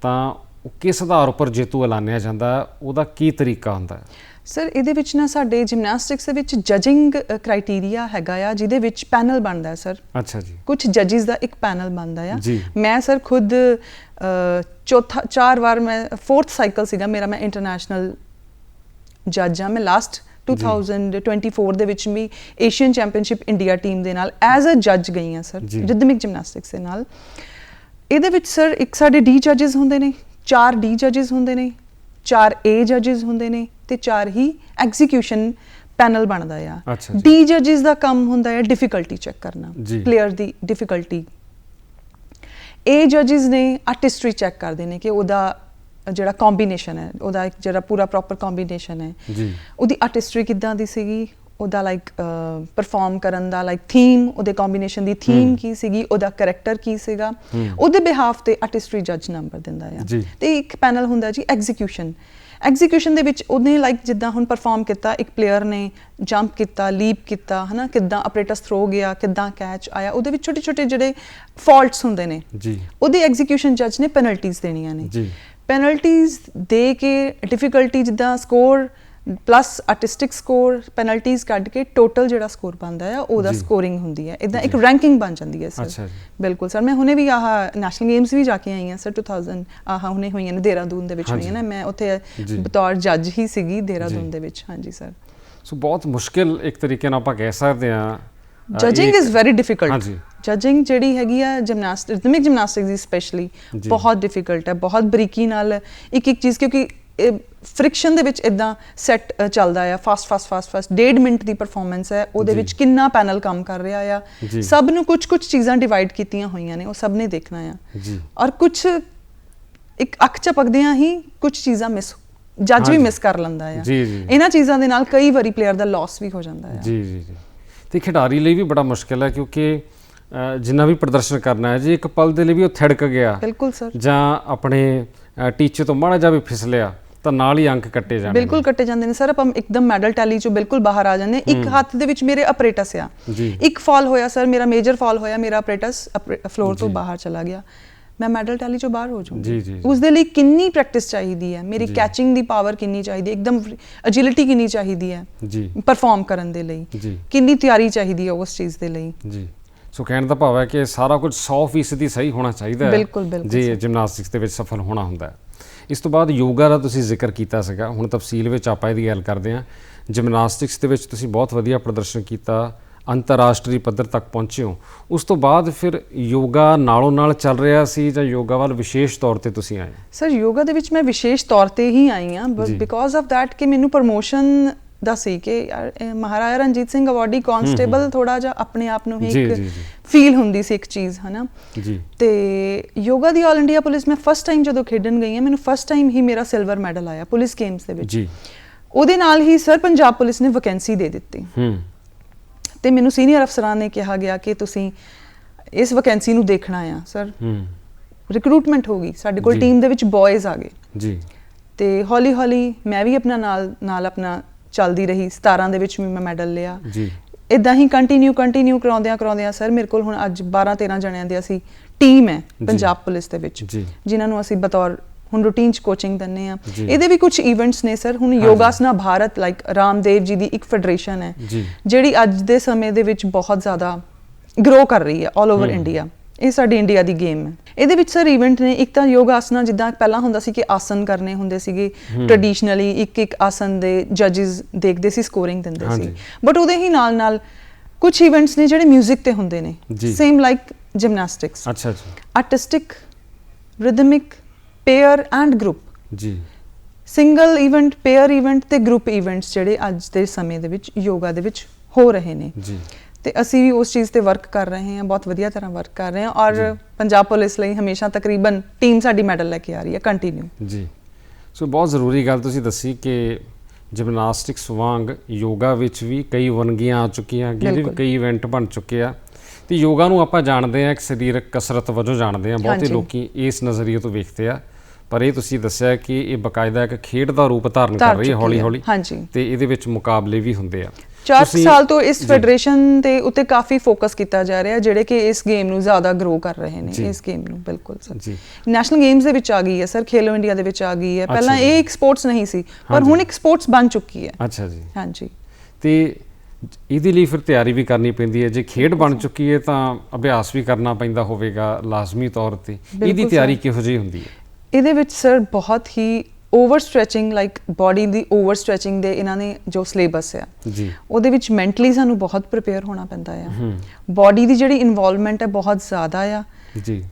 ਤਾਂ ਉਹ ਕਿਸ ਆਧਾਰ ਉੱਪਰ ਜੇਤੂ ਐਲਾਨਿਆ ਜਾਂਦਾ ਉਹਦਾ ਕੀ ਤਰੀਕਾ ਹੁੰਦਾ? ਹੈ ਸਰ ਇਹਦੇ ਵਿੱਚ ਨਾ ਸਾਡੇ ਜਿਮਨਾਸਟਿਕਸ ਦੇ ਵਿੱਚ ਜਜਿੰਗ ਕ੍ਰਾਈਟੇਰੀਆ ਹੈਗਾ ਆ ਜਿਹਦੇ ਵਿੱਚ ਪੈਨਲ ਬਣਦਾ ਹੈ ਸਰ ਅੱਛਾ ਜੀ। ਕੁਝ ਜੱਜਿਸ ਦਾ ਇੱਕ ਪੈਨਲ ਬਣਦਾ ਆ। ਮੈਂ ਸਰ ਖੁਦ ਚੌਥਾ ਚਾਰ ਵਾਰ ਮੈਂ ਫੋਰਥ ਸਾਈਕਲ ਸੀਗਾ ਮੇਰਾ ਮੈਂ ਇੰਟਰਨੈਸ਼ਨਲ ਜੱਜ ਆ। ਮੈਂ ਲਾਸਟ 2024 ਦੇ ਵਿੱਚ ਵੀ ਏਸ਼ੀਅਨ ਚੈਂਪੀਅਨਸ਼ਿਪ ਇੰਡੀਆ ਟੀਮ ਦੇ ਨਾਲ ਐਜ਼ ਅ ਜੱਜ ਗਈ ਹਾਂ ਸਰ। ਰਿਦਮਿਕ ਜਿਮਨਾਸਟਿਕਸ ਦੇ ਨਾਲ। ਇਹਦੇ ਵਿੱਚ ਸਰ ਇੱਕ ਸਾਡੇ ਡੀ ਜੱਜਸ ਹੁੰਦੇ ਨੇ। ਚਾਰ ਡੀ ਜੱਜਸ ਹੁੰਦੇ ਨੇ ਚਾਰ ਏ ਜੱਜਸ ਹੁੰਦੇ ਨੇ ਤੇ ਚਾਰ ਹੀ ਐਗਜ਼ੀਕਿਊਸ਼ਨ ਪੈਨਲ ਬਣਦਾ ਆ। ਡੀ ਜੱਜਸ ਦਾ ਕੰਮ ਹੁੰਦਾ ਹੈ ਡਿਫਿਕਲਟੀ ਚੈੱਕ ਕਰਨਾ। ਪਲੇਅਰ ਦੀ ਡਿਫਿਕਲਟੀ ਏ ਜੱਜਸ ਨੇ ਆਰਟਿਸਟਰੀ ਚੈੱਕ ਕਰਦੇ ਨੇ ਕਿ ਉਹਦਾ ਜਿਹੜਾ ਕੰਬੀਨੇਸ਼ਨ ਹੈ ਉਹਦਾ ਇੱਕ ਜਿਹੜਾ ਪੂਰਾ ਪ੍ਰੋਪਰ ਕੰਬੀਨੇਸ਼ਨ ਹੈ। ਜੀ। ਉਹਦੀ ਆਰਟਿਸਟਰੀ ਕਿੱਦਾਂ ਦੀ ਸੀਗੀ? ਉਹਦਾ ਲਾਈਕ ਪਰਫਾਰਮ ਕਰਨ ਦਾ ਲਾਈਕ ਥੀਮ ਉਹਦੇ ਕੰਬੀਨੇਸ਼ਨ ਦੀ ਥੀਮ ਕੀ ਸੀਗੀ ਉਹਦਾ ਕੈਰੈਕਟਰ ਕੀ ਸੀਗਾ। ਉਹਦੇ ਬਿਹਾਫ ਤੇ ਆਰਟਿਸਟਰੀ ਜੱਜ ਨੰਬਰ ਦਿੰਦਾ ਆ। ਤੇ ਇੱਕ ਪੈਨਲ ਹੁੰਦਾ ਜੀ ਐਗਜ਼ੀਕਿਊਸ਼ਨ ਐਗਜ਼ੀਕਿਊਸ਼ਨ ਦੇ ਵਿੱਚ ਉਹਨੇ ਲਾਈਕ ਜਿੱਦਾਂ ਹੁਣ ਪਰਫਾਰਮ ਕੀਤਾ ਇੱਕ ਪਲੇਅਰ ਨੇ ਜੰਪ ਕੀਤਾ ਲੀਪ ਕੀਤਾ ਹਨਾ ਕਿੱਦਾਂ ਆਪਰੇਟਸ ਥਰੋ ਗਿਆ ਕਿੱਦਾਂ ਕੈਚ ਆਇਆ ਉਹਦੇ ਵਿੱਚ ਛੋਟੇ ਛੋਟੇ ਜਿਹੜੇ ਫਾਲਟਸ ਹੁੰਦੇ ਨੇ ਜੀ। ਉਹਦੀ ਐਗਜ਼ੀਕਿਊਸ਼ਨ ਜੱਜ ਨੇ ਪੈਨਲਟੀਜ਼ ਦੇਣੀਆਂ ਨੇ। ਜੀ। ਪੈਨਲਟੀਜ਼ ਦੇ ਕੇ ਡਿਫਿਕਲਟੀ ਜਿੱਦਾਂ score plus artistic score penalties ਕੱਢ ਕੇ ਟੋਟਲ ਜਿਹੜਾ ਸਕੋਰ ਬਣਦਾ ਆ ਉਹਦਾ। ਸਕੋਰਿੰਗ ਹੁੰਦੀ ਹੈ ਇਦਾਂ ਇੱਕ। ਰੈਂਕਿੰਗ ਬਣ ਜਾਂਦੀ ਹੈ ਸਰ। ਬਿਲਕੁਲ ਸਰ ਮੈਂ ਹੁਣੇ ਵੀ ਆਹ ਨੈਸ਼ਨਲ ਗੇਮਸ ਵੀ ਜਾ ਕੇ ਆਈ ਹਾਂ ਸਰ 2000 ਆਹ ਹੁਣੇ ਹੋਈਆਂ ਨੇ ਦੇਹਰਾਦੂਨ ਦੇ ਵਿੱਚ। ਹੋਈਆਂ ਨੇ ਮੈਂ ਉੱਥੇ। ਬਤੌਰ ਜੱਜ ਹੀ ਸੀਗੀ। ਦੇਹਰਾਦੂਨ ਦੇ ਵਿੱਚ ਹਾਂਜੀ ਸਰ ਸੋ ਬਹੁਤ ਮੁਸ਼ਕਿਲ ਇੱਕ ਤਰੀਕੇ ਨਾਲ ਆਪਾਂ ਕਹਿ ਸਕਦੇ ਆ ਜਜਿੰਗ ਇਜ਼ ਵੈਰੀ ਡਿਫਿਕਲਟ ਹਾਂਜੀ ਜਜਿੰਗ ਜਿਹੜੀ ਹੈਗੀ ਆ ਜਿਮਨਾਸਟਿਕ ਰਿਦਮਿਕ ਜਿਮਨਾਸਟਿਕਸ ਦੀ ਸਪੈਸ਼ਲੀ। ਬਹੁਤ ਡਿਫਿਕਲਟ ਹੈ ਬਹੁਤ ਬਰੀਕੀ ਨਾਲ ਇੱਕ ਇੱਕ ਚੀਜ਼ ਕਿਉਂਕਿ ਫ੍ਰਿਕਸ਼ਨ ਦੇ ਵਿੱਚ ਇਦਾਂ ਸੈੱਟ ਚੱਲਦਾ ਆ ਫਾਸਟ ਫਾਸਟ ਫਾਸਟ ਫਾਸਟ ਡੇਢ ਮਿੰਟ ਦੀ ਪਰਫਾਰਮੈਂਸ ਹੈ ਉਹਦੇ ਜੀ। ਵਿੱਚ ਕਿੰਨਾ ਪੈਨਲ ਕੰਮ ਕਰ ਰਿਹਾ ਆ। ਜੀ। ਸਭ ਨੂੰ ਕੁਝ ਕੁਝ ਚੀਜ਼ਾਂ ਡਿਵਾਈਡ ਕੀਤੀਆਂ ਹੋਈਆਂ ਨੇ ਉਹ ਸਭ ਨੇ ਦੇਖਣਾ ਆ। ਜੀ। ਔਰ ਕੁਝ ਇੱਕ ਅੱਖ ਝਪਕਦਿਆਂ ਹੀ ਕੁਝ ਚੀਜ਼ਾਂ ਮਿਸ ਜੱਜ ਵੀ। ਮਿਸ ਕਰ ਲੈਂਦਾ ਆ। ਜੀ, ਜੀ। ਇਹਨਾਂ ਚੀਜ਼ਾਂ ਦੇ ਨਾਲ ਕਈ ਵਾਰੀ ਪਲੇਅਰ ਦਾ ਲਾਸ ਵੀ ਹੋ ਜਾਂਦਾ ਆ। ਜੀ ਜੀ ਜੀ। ਤੇ ਖਿਡਾਰੀ ਲਈ ਵੀ ਬੜਾ ਮੁਸ਼ਕਿਲ ਹੈ ਕਿਉਂਕਿ ਜਿੰਨਾ ਵੀ ਪ੍ਰਦਰਸ਼ਨ ਕਰਨਾ ਹੈ ਜੀ ਇੱਕ ਪਲ ਦੇ ਲਈ ਵੀ ਉਹ ਥੜਕ ਗਿਆ। ਬਿਲਕੁਲ ਸਰ। ਜਾਂ ਆਪਣੇ ਟੀਚੇ ਤੋਂ ਮਾੜਾ ਜਿਹਾ ਵੀ ਫਿਸਲਿਆ। ਤਾਂ ਨਾਲ ਹੀ ਅੰਕ ਕੱਟੇ ਜਾਣੇ ਬਿਲਕੁਲ ਕੱਟੇ ਜਾਂਦੇ ਨੇ। ਸਰ ਆਪਾਂ ਇੱਕਦਮ ਮੈਡਲ ਟੈਲੀ ਚੋਂ ਬਿਲਕੁਲ ਬਾਹਰ ਆ ਜਾਂਦੇ। ਇੱਕ ਹੱਥ ਦੇ ਵਿੱਚ ਮੇਰੇ ਆਪਰੇਟਸ ਆ। ਇੱਕ ਫਾਲ ਹੋਇਆ ਸਰ ਮੇਰਾ ਮੇਜਰ ਫਾਲ ਹੋਇਆ ਮੇਰਾ ਆਪਰੇਟਸ ਫਲੋਰ ਤੋਂ। ਬਾਹਰ ਚਲਾ ਗਿਆ। ਮੈਂ ਮੈਡਲ ਟੈਲੀ ਚੋਂ ਬਾਹਰ ਹੋ ਜਾਊਂਗੀ। ਉਸ ਦੇ ਲਈ ਕਿੰਨੀ ਪ੍ਰੈਕਟਿਸ ਚਾਹੀਦੀ ਹੈ? ਮੇਰੀ। ਕੈਚਿੰਗ ਦੀ ਪਾਵਰ ਕਿੰਨੀ ਚਾਹੀਦੀ ਹੈ? ਇੱਕਦਮ ਅਜਿਲਿਟੀ ਕਿੰਨੀ ਚਾਹੀਦੀ ਹੈ? ਜੀ। ਪਰਫਾਰਮ ਕਰਨ ਦੇ ਲਈ। ਜੀ। ਕਿੰਨੀ ਤਿਆਰੀ ਚਾਹੀਦੀ ਹੈ ਉਸ ਚੀਜ਼ ਦੇ ਲਈ? ਜੀ। ਸੋ ਕਹਿਣ ਦਾ ਭਾਵ ਹੈ ਕਿ ਸਾਰਾ ਕੁਝ 100% ਹੀ ਸਹੀ ਹੋਣਾ ਚਾਹੀਦਾ ਹੈ। ਜੇ। ਜਿਮਨਾਸਟਿਕਸ ਦੇ ਵਿੱਚ ਸਫਲ ਹੋਣਾ ਹੁੰਦਾ ਹੈ। ਇਸ ਤੋਂ ਬਾਅਦ ਯੋਗਾ ਦਾ ਤੁਸੀਂ ਜ਼ਿਕਰ ਕੀਤਾ ਸੀਗਾ ਹੁਣ ਤਫਸੀਲ ਵਿੱਚ ਆਪਾਂ ਇਹਦੀ ਗੱਲ ਕਰਦੇ ਹਾਂ। ਜਿਮਨਾਸਟਿਕਸ ਦੇ ਵਿੱਚ ਤੁਸੀਂ ਬਹੁਤ ਵਧੀਆ ਪ੍ਰਦਰਸ਼ਨ ਕੀਤਾ ਅੰਤਰਰਾਸ਼ਟਰੀ ਪੱਧਰ ਤੱਕ ਪਹੁੰਚੇ ਹੋ। ਉਸ ਤੋਂ ਬਾਅਦ ਫਿਰ ਯੋਗਾ ਨਾਲੋਂ ਨਾਲ ਚੱਲ ਰਿਹਾ ਸੀ ਜਾਂ ਯੋਗਾ ਵੱਲ ਵਿਸ਼ੇਸ਼ ਤੌਰ ਤੇ ਤੁਸੀਂ ਆਏ? ਸਰ ਯੋਗਾ ਦੇ ਵਿੱਚ ਮੈਂ ਵਿਸ਼ੇਸ਼ ਤੌਰ ਤੇ ਹੀ ਆਈ ਹਾਂ ਜੀ। ਬਿਕੋਜ਼ ਆਫ ਥੈਟ ਕਿ ਮੈਨੂੰ ਪ੍ਰੋਮੋਸ਼ਨ ਦਾ ਸੀ ਕਿ ਯਾਰ ਮਹਾਰਾਜਾ ਰਣਜੀਤ ਸਿੰਘ ਅਵਾਰਡੀ ਕਾਂਸਟੇਬਲ ਥੋੜਾ ਜਿਹਾ ਆਪਣੇ ਆਪ ਨੂੰ ਹੀ ਇੱਕ। ਫੀਲ ਹੁੰਦੀ ਸੀ ਇੱਕ ਚੀਜ਼ ਹਨਾ? ਜੀ। ਤੇ ਯੋਗਾ ਦੀ ਆਲ ਇੰਡੀਆ ਪੁਲਿਸ ਮੈਂ ਫਸਟ ਟਾਈਮ ਜਦੋਂ ਖੇਡਣ ਗਈ ਹਾਂ ਮੈਨੂੰ ਫਸਟ ਟਾਈਮ ਹੀ ਮੇਰਾ ਸਿਲਵਰ ਮੈਡਲ ਆਇਆ ਪੁਲਿਸ ਗੇਮਸ ਦੇ ਵਿੱਚ। ਜੀ। ਉਹਦੇ ਨਾਲ ਹੀ ਸਰ ਪੰਜਾਬ ਪੁਲਿਸ ਨੇ ਵੈਕੈਂਸੀ ਦੇ ਦਿੱਤੀ। ਹੂੰ। ਤੇ ਮੈਨੂੰ ਸੀਨੀਅਰ ਅਫਸਰਾਂ ਨੇ ਕਿਹਾ ਗਿਆ ਕਿ ਤੁਸੀਂ ਇਸ ਵੈਕੈਂਸੀ ਨੂੰ ਦੇਖਣਾ ਆ ਸਰ ਹੂੰ। ਰਿਕਰੂਟਮੈਂਟ ਹੋ ਗਈ ਸਾਡੇ ਕੋਲ। ਟੀਮ ਦੇ ਵਿੱਚ ਬॉयਜ਼ ਆ ਗਏ। ਜੀ। ਤੇ ਹੌਲੀ ਹੌਲੀ ਮੈਂ ਵੀ ਆਪਣਾ ਨਾਲ ਨਾਲ ਆਪਣਾ ਚੱਲਦੀ ਰਹੀ 17 ਦੇ ਵਿੱਚ ਵੀ ਮੈਂ ਮੈਡਲ ਲਿਆ ਜੀ ਇਦਾਂ ਹੀ ਕੰਟੀਨਿਊ ਕੰਟੀਨਿਊ ਕਰਾਉਂਦਿਆਂ ਕਰਾਉਂਦਿਆਂ ਸਰ ਮੇਰੇ ਕੋਲ ਹੁਣ ਅੱਜ 12 13 ਜਣਿਆਂ ਦੀ ਅਸੀਂ ਟੀਮ ਹੈ ਪੰਜਾਬ ਪੁਲਿਸ ਦੇ ਵਿੱਚ। ਜਿਨ੍ਹਾਂ ਨੂੰ ਅਸੀਂ ਬਤੌਰ ਹੁਣ ਰੂਟੀਨ ਚ ਕੋਚਿੰਗ ਦਿੰਨੇ ਆ। ਇਹਦੇ ਵੀ ਕੁਝ ਇਵੈਂਟਸ ਨੇ ਸਰ ਹੁਣ। ਯੋਗਾਸਨਾ ਭਾਰਤ ਲਾਈਕ ਰਾਮਦੇਵ ਜੀ ਦੀ ਇੱਕ ਫੈਡਰੇਸ਼ਨ ਹੈ ਜਿਹੜੀ ਅੱਜ ਦੇ ਸਮੇਂ ਦੇ ਵਿੱਚ ਬਹੁਤ ਜ਼ਿਆਦਾ ਗਰੋ ਕਰ ਰਹੀ ਹੈ 올 ਓਵਰ। ਇੰਡੀਆ ਇਹ ਸਾਡੀ ਇੰਡੀਆ ਦੀ ਗੇਮ ਹੈ। ਇਹਦੇ ਵਿੱਚ ਸਰ ਇਵੈਂਟ ਨੇ ਇੱਕ ਤਾਂ ਯੋਗ ਆਸਨਾ ਜਿੱਦਾਂ ਪਹਿਲਾਂ ਹੁੰਦਾ ਸੀ ਕਿ ਆਸਨ ਕਰਨੇ ਹੁੰਦੇ ਸੀਗੇ। ਟ੍ਰੈਡੀਸ਼ਨਲੀ ਇੱਕ ਇੱਕ ਆਸਨ ਦੇ ਜੱਜਸ ਦੇਖਦੇ ਸੀ ਸਕੋਰਿੰਗ ਦਿੰਦੇ ਸੀ। ਬਟ ਉਹਦੇ ਹੀ ਨਾਲ ਨਾਲ ਕੁਝ ਇਵੈਂਟਸ ਨੇ ਜਿਹੜੇ 뮤직 ਤੇ ਹੁੰਦੇ ਨੇ। ਸੇਮ ਲਾਈਕ ਜਿਮਨਾਸਟਿਕਸ ਅੱਛਾ ਜੀ artistic rhythmic pair and group ਜੀ। ਸਿੰਗਲ ਇਵੈਂਟ ਪੇਅਰ ਇਵੈਂਟ ਤੇ ਗਰੁੱਪ ਇਵੈਂਟਸ ਜਿਹੜੇ ਅੱਜ ਦੇ ਸਮੇਂ ਦੇ ਵਿੱਚ ਯੋਗਾ ਦੇ ਵਿੱਚ ਹੋ ਰਹੇ ਨੇ। ਜੀ। ਤੇ ਅਸੀਂ ਵੀ ਉਸ ਚੀਜ਼ ਤੇ ਵਰਕ ਕਰ ਰਹੇ ਹਾਂ ਬਹੁਤ ਵਧੀਆ ਤਰ੍ਹਾਂ ਵਰਕ ਕਰ ਰਹੇ ਹਾਂ ਔਰ। ਪੰਜਾਬ ਪੁਲਿਸ ਲਈ ਹਮੇਸ਼ਾ ਤਕਰੀਬਨ ਟੀਮ ਸਾਡੀ ਮੈਡਲ ਲੈ ਕੇ ਆ ਰਹੀ ਹੈ ਕੰਟੀਨਿਊ ਜੀ ਸੋ ਬਹੁਤ ਜ਼ਰੂਰੀ ਗੱਲ ਤੁਸੀਂ ਦੱਸੀ ਕਿ ਜਿਮਨਾਸਟਿਕਸ ਵਾਂਗ ਯੋਗਾ ਵਿੱਚ ਵੀ ਕਈ ਵੰਨਗੀਆਂ ਆ ਚੁੱਕੀਆਂ ਜਿਹਦੇ ਵੀ। ਕਈ ਇਵੈਂਟ ਬਣ ਚੁੱਕੇ ਆ ਤੇ ਯੋਗਾ ਨੂੰ ਆਪਾਂ ਜਾਣਦੇ ਆ ਇੱਕ ਸਰੀਰਕ ਕਸਰਤ ਵਜੋਂ ਜਾਣਦੇ ਆ ਬਹੁਤੇ। ਲੋਕੀ ਇਸ ਨਜ਼ਰੀਏ ਤੋਂ ਵੇਖਦੇ ਆ ਪਰ ਇਹ ਤੁਸੀਂ ਦੱਸਿਆ ਕਿ ਇਹ ਬਕਾਇਦਾ ਇੱਕ ਖੇਡ ਦਾ ਰੂਪ ਧਾਰਨ ਧਾਰ ਕਰ ਰਹੀ ਹੈ ਚੁੱਕੀ ਹੌਲੀ ਹੈ। ਹੌਲੀ ਹਾਂਜੀ। ਤੇ ਇਹਦੇ ਵਿੱਚ ਮੁਕਾਬਲੇ ਵੀ ਹੁੰਦੇ ਆ 4 ਤੁਸੀਂ- ਸਾਲ ਤੋਂ ਇਸ। ਫੈਡਰੇਸ਼ਨ ਦੇ ਉੱਤੇ ਕਾਫੀ ਫੋਕਸ ਕੀਤਾ ਜਾ ਰਿਹਾ ਜਿਹੜੇ ਕਿ ਇਸ ਗੇਮ ਨੂੰ ਜ਼ਿਆਦਾ ਗਰੋ ਕਰ ਰਹੇ ਨੇ। ਇਸ ਗੇਮ ਨੂੰ ਬਿਲਕੁਲ ਸਰ ਜੀ ਨੈਸ਼ਨਲ ਗੇਮਸ ਦੇ ਵਿੱਚ ਆ ਗਈ ਹੈ ਸਰ ਖੇਲੋ ਇੰਡੀਆ ਦੇ ਵਿੱਚ ਆ ਗਈ ਹੈ ਪਹਿਲਾਂ। ਇਹ ਇੱਕ ਸਪੋਰਟਸ ਨਹੀਂ ਸੀ ਪਰ। ਹੁਣ ਇੱਕ ਸਪੋਰਟਸ ਬਣ ਚੁੱਕੀ ਹੈ ਅੱਛਾ ਜੀ ਹਾਂਜੀ ਤੇ ਇਹਦੇ ਲਈ ਫਿਰ ਤਿਆਰੀ ਵੀ ਕਰਨੀ ਪੈਂਦੀ ਹੈ ਜੇ ਖੇਡ ਬਣ ਚੁੱਕੀ ਹੈ ਤਾਂ ਅਭਿਆਸ ਵੀ ਕਰਨਾ ਪੈਂਦਾ ਹੋਵੇਗਾ ਲਾਜ਼ਮੀ ਤੌਰ ਤੇ ਇਹਦੀ ਤਿਆਰੀ। ਕਿਹੋ ਜਿਹੀ ਹੁੰਦੀ ਹੈ ਇਹਦੇ ਵਿੱਚ ਸਰ ਬਹੁਤ ਹੀ ਓਵਰ ਸਟ੍ਰੈਚਿੰਗ ਲਾਈਕ ਬਾਡੀ ਦੀ ਓਵਰ ਸਟ੍ਰੈਚਿੰਗ ਦੇ ਇਹਨਾਂ ਨੇ ਜੋ ਸਿਲੇਬਸ ਆ ਜੀ। ਉਹਦੇ ਵਿੱਚ ਮੈਂਟਲੀ ਸਾਨੂੰ ਬਹੁਤ ਪ੍ਰਿਪੇਅਰ ਹੋਣਾ ਪੈਂਦਾ ਆ। ਬਾਡੀ ਦੀ ਜਿਹੜੀ ਇਨਵੋਲਵਮੈਂਟ ਹੈ ਬਹੁਤ ਜ਼ਿਆਦਾ ਆ। ਜੀ।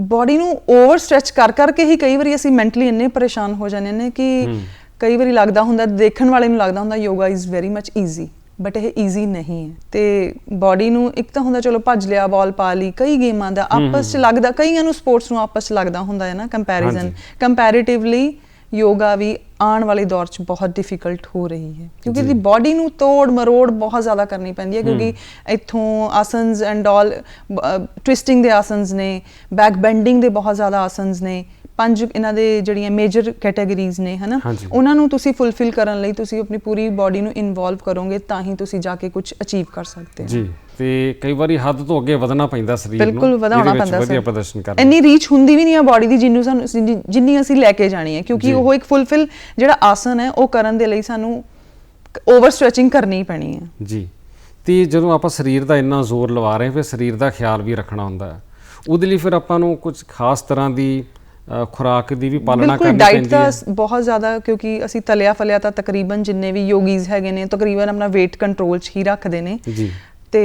ਬਾਡੀ ਨੂੰ ਓਵਰ ਸਟ੍ਰੈਚ ਕਰ ਕਰਕੇ ਹੀ ਕਈ ਵਾਰੀ ਅਸੀਂ ਮੈਂਟਲੀ ਇੰਨੇ ਪਰੇਸ਼ਾਨ ਹੋ ਜਾਂਦੇ ਨੇ ਕਿ। ਕਈ ਵਾਰੀ ਲੱਗਦਾ ਹੁੰਦਾ ਦੇਖਣ ਵਾਲੇ ਨੂੰ ਲੱਗਦਾ ਹੁੰਦਾ yoga is very much easy but ਇਹ ਈਜ਼ੀ ਨਹੀਂ ਹੈ। ਤੇ ਬਾਡੀ ਨੂੰ ਇੱਕ ਤਾਂ ਹੁੰਦਾ ਚਲੋ ਭੱਜ ਲਿਆ ਬਾਲ ਪਾ ਲਈ ਕਈ ਗੇਮਾਂ ਦਾ ਆਪਸ ਚ ਲੱਗਦਾ ਕਈਆਂ ਨੂੰ ਸਪੋਰਟਸ ਨੂੰ ਆਪਸ ਚ ਲੱਗਦਾ ਹੁੰਦਾ ਹੈ ਨਾ ਕੰਪੈਰੀਜ਼ਨ। ਕੰਪੈਰੀਟਿਵਲੀ ਯੋਗਾ ਵੀ ਆਉਣ ਵਾਲੇ ਦੌਰ 'ਚ ਬਹੁਤ ਡਿਫਿਕਲਟ ਹੋ ਰਹੀ ਹੈ। ਕਿਉਂਕਿ ਦੀ ਬਾਡੀ ਨੂੰ ਤੋੜ ਮਰੋੜ ਬਹੁਤ ਜ਼ਿਆਦਾ ਕਰਨੀ ਪੈਂਦੀ ਹੈ ਕਿਉਂਕਿ ਇੱਥੋਂ ਆਸਨਸ ਐਂਡ ਆਲ ਟਵਿਸਟਿੰਗ ਦੇ ਆਸਨਸ ਨੇ ਬੈਕ ਬੈਂਡਿੰਗ ਦੇ ਬਹੁਤ ਜ਼ਿਆਦਾ ਆਸਨਸ ਨੇ ਪੰਜ ਇਹਨਾਂ ਦੇ ਜਿਹੜੀਆਂ ਮੇਜਰ ਕੈਟਾਗਰੀਜ਼ ਨੇ ਹਨਾ। ਉਹਨਾਂ ਨੂੰ ਤੁਸੀਂ ਫੁੱਲਫਿਲ ਕਰਨ ਲਈ ਤੁਸੀਂ ਆਪਣੀ ਪੂਰੀ ਬਾਡੀ ਨੂੰ ਇਨਵੋਲਵ ਕਰੋਗੇ ਤਾਂ ਹੀ ਤੁਸੀਂ ਜਾ ਕੇ ਕੁਝ ਅਚੀਵ ਕਰ ਸਕਦੇ ਹੋ। ਜੀ। ਤੇ ਕਈ ਵਾਰੀ ਹੱਦ ਤੋਂ ਅੱਗੇ ਵਧਣਾ ਪੈਂਦਾ ਸਰੀਰ ਨੂੰ ਬਿਲਕੁਲ ਵਧਾਉਣਾ ਪੈਂਦਾ ਵਧੀਆ ਪ੍ਰਦਰਸ਼ਨ ਕਰਨ। ਇੰਨੀ ਰੀਚ ਹੁੰਦੀ ਵੀ ਨਹੀਂ ਆ ਬਾਡੀ ਦੀ ਜਿੰਨੂੰ ਸਾਨੂੰ ਜਿੰਨੀ- ਅਸੀਂ ਲੈ ਕੇ ਜਾਣੀ ਹੈ ਕਿਉਂਕਿ। ਉਹ ਇੱਕ ਫੁੱਲਫਿਲ ਜਿਹੜਾ ਆਸਨ ਹੈ ਉਹ ਕਰਨ ਦੇ ਲਈ ਸਾਨੂੰ ਓਵਰ ਸਟ੍ਰੈਚਿੰਗ ਕਰਨੀ ਪੈਣੀ ਹੈ। ਜੀ। ਤੇ ਜਦੋਂ ਆਪਾਂ ਸਰੀਰ ਦਾ ਇੰਨਾ ਜ਼ੋਰ ਲਵਾ ਰਹੇ ਫਿਰ ਸਰੀਰ ਦਾ ਖਿਆਲ ਵੀ ਰੱਖਣਾ ਹੁੰਦਾ ਹੈ। ਉਹਦੇ ਲਈ ਫਿਰ ਆਪਾਂ ਨੂੰ ਕੁਝ ਖਾਸ ਤਰ੍ਹਾਂ ਦੀ ਖੁਰਾਕ ਦੀ ਵੀ ਪਾਲਣਾ ਬਿਲਕੁਲ ਕਰਨੀ ਡਾਈਟ ਪੈਂਦੀ ਦਾ ਹੈ। ਬਹੁਤ ਜ਼ਿਆਦਾ ਕਿਉਂਕਿ ਅਸੀਂ ਤਲਿਆ ਫਲਿਆ ਤਾਂ ਤਕਰੀਬਨ ਜਿੰਨੇ ਵੀ ਯੋਗੀਜ਼ ਹੈਗੇ ਨੇ ਤਕਰੀਬਨ ਆਪਣਾ weight ਕੰਟਰੋਲ 'ਚ ਹੀ ਰੱਖਦੇ ਨੇ। ਜੀ। ਤੇ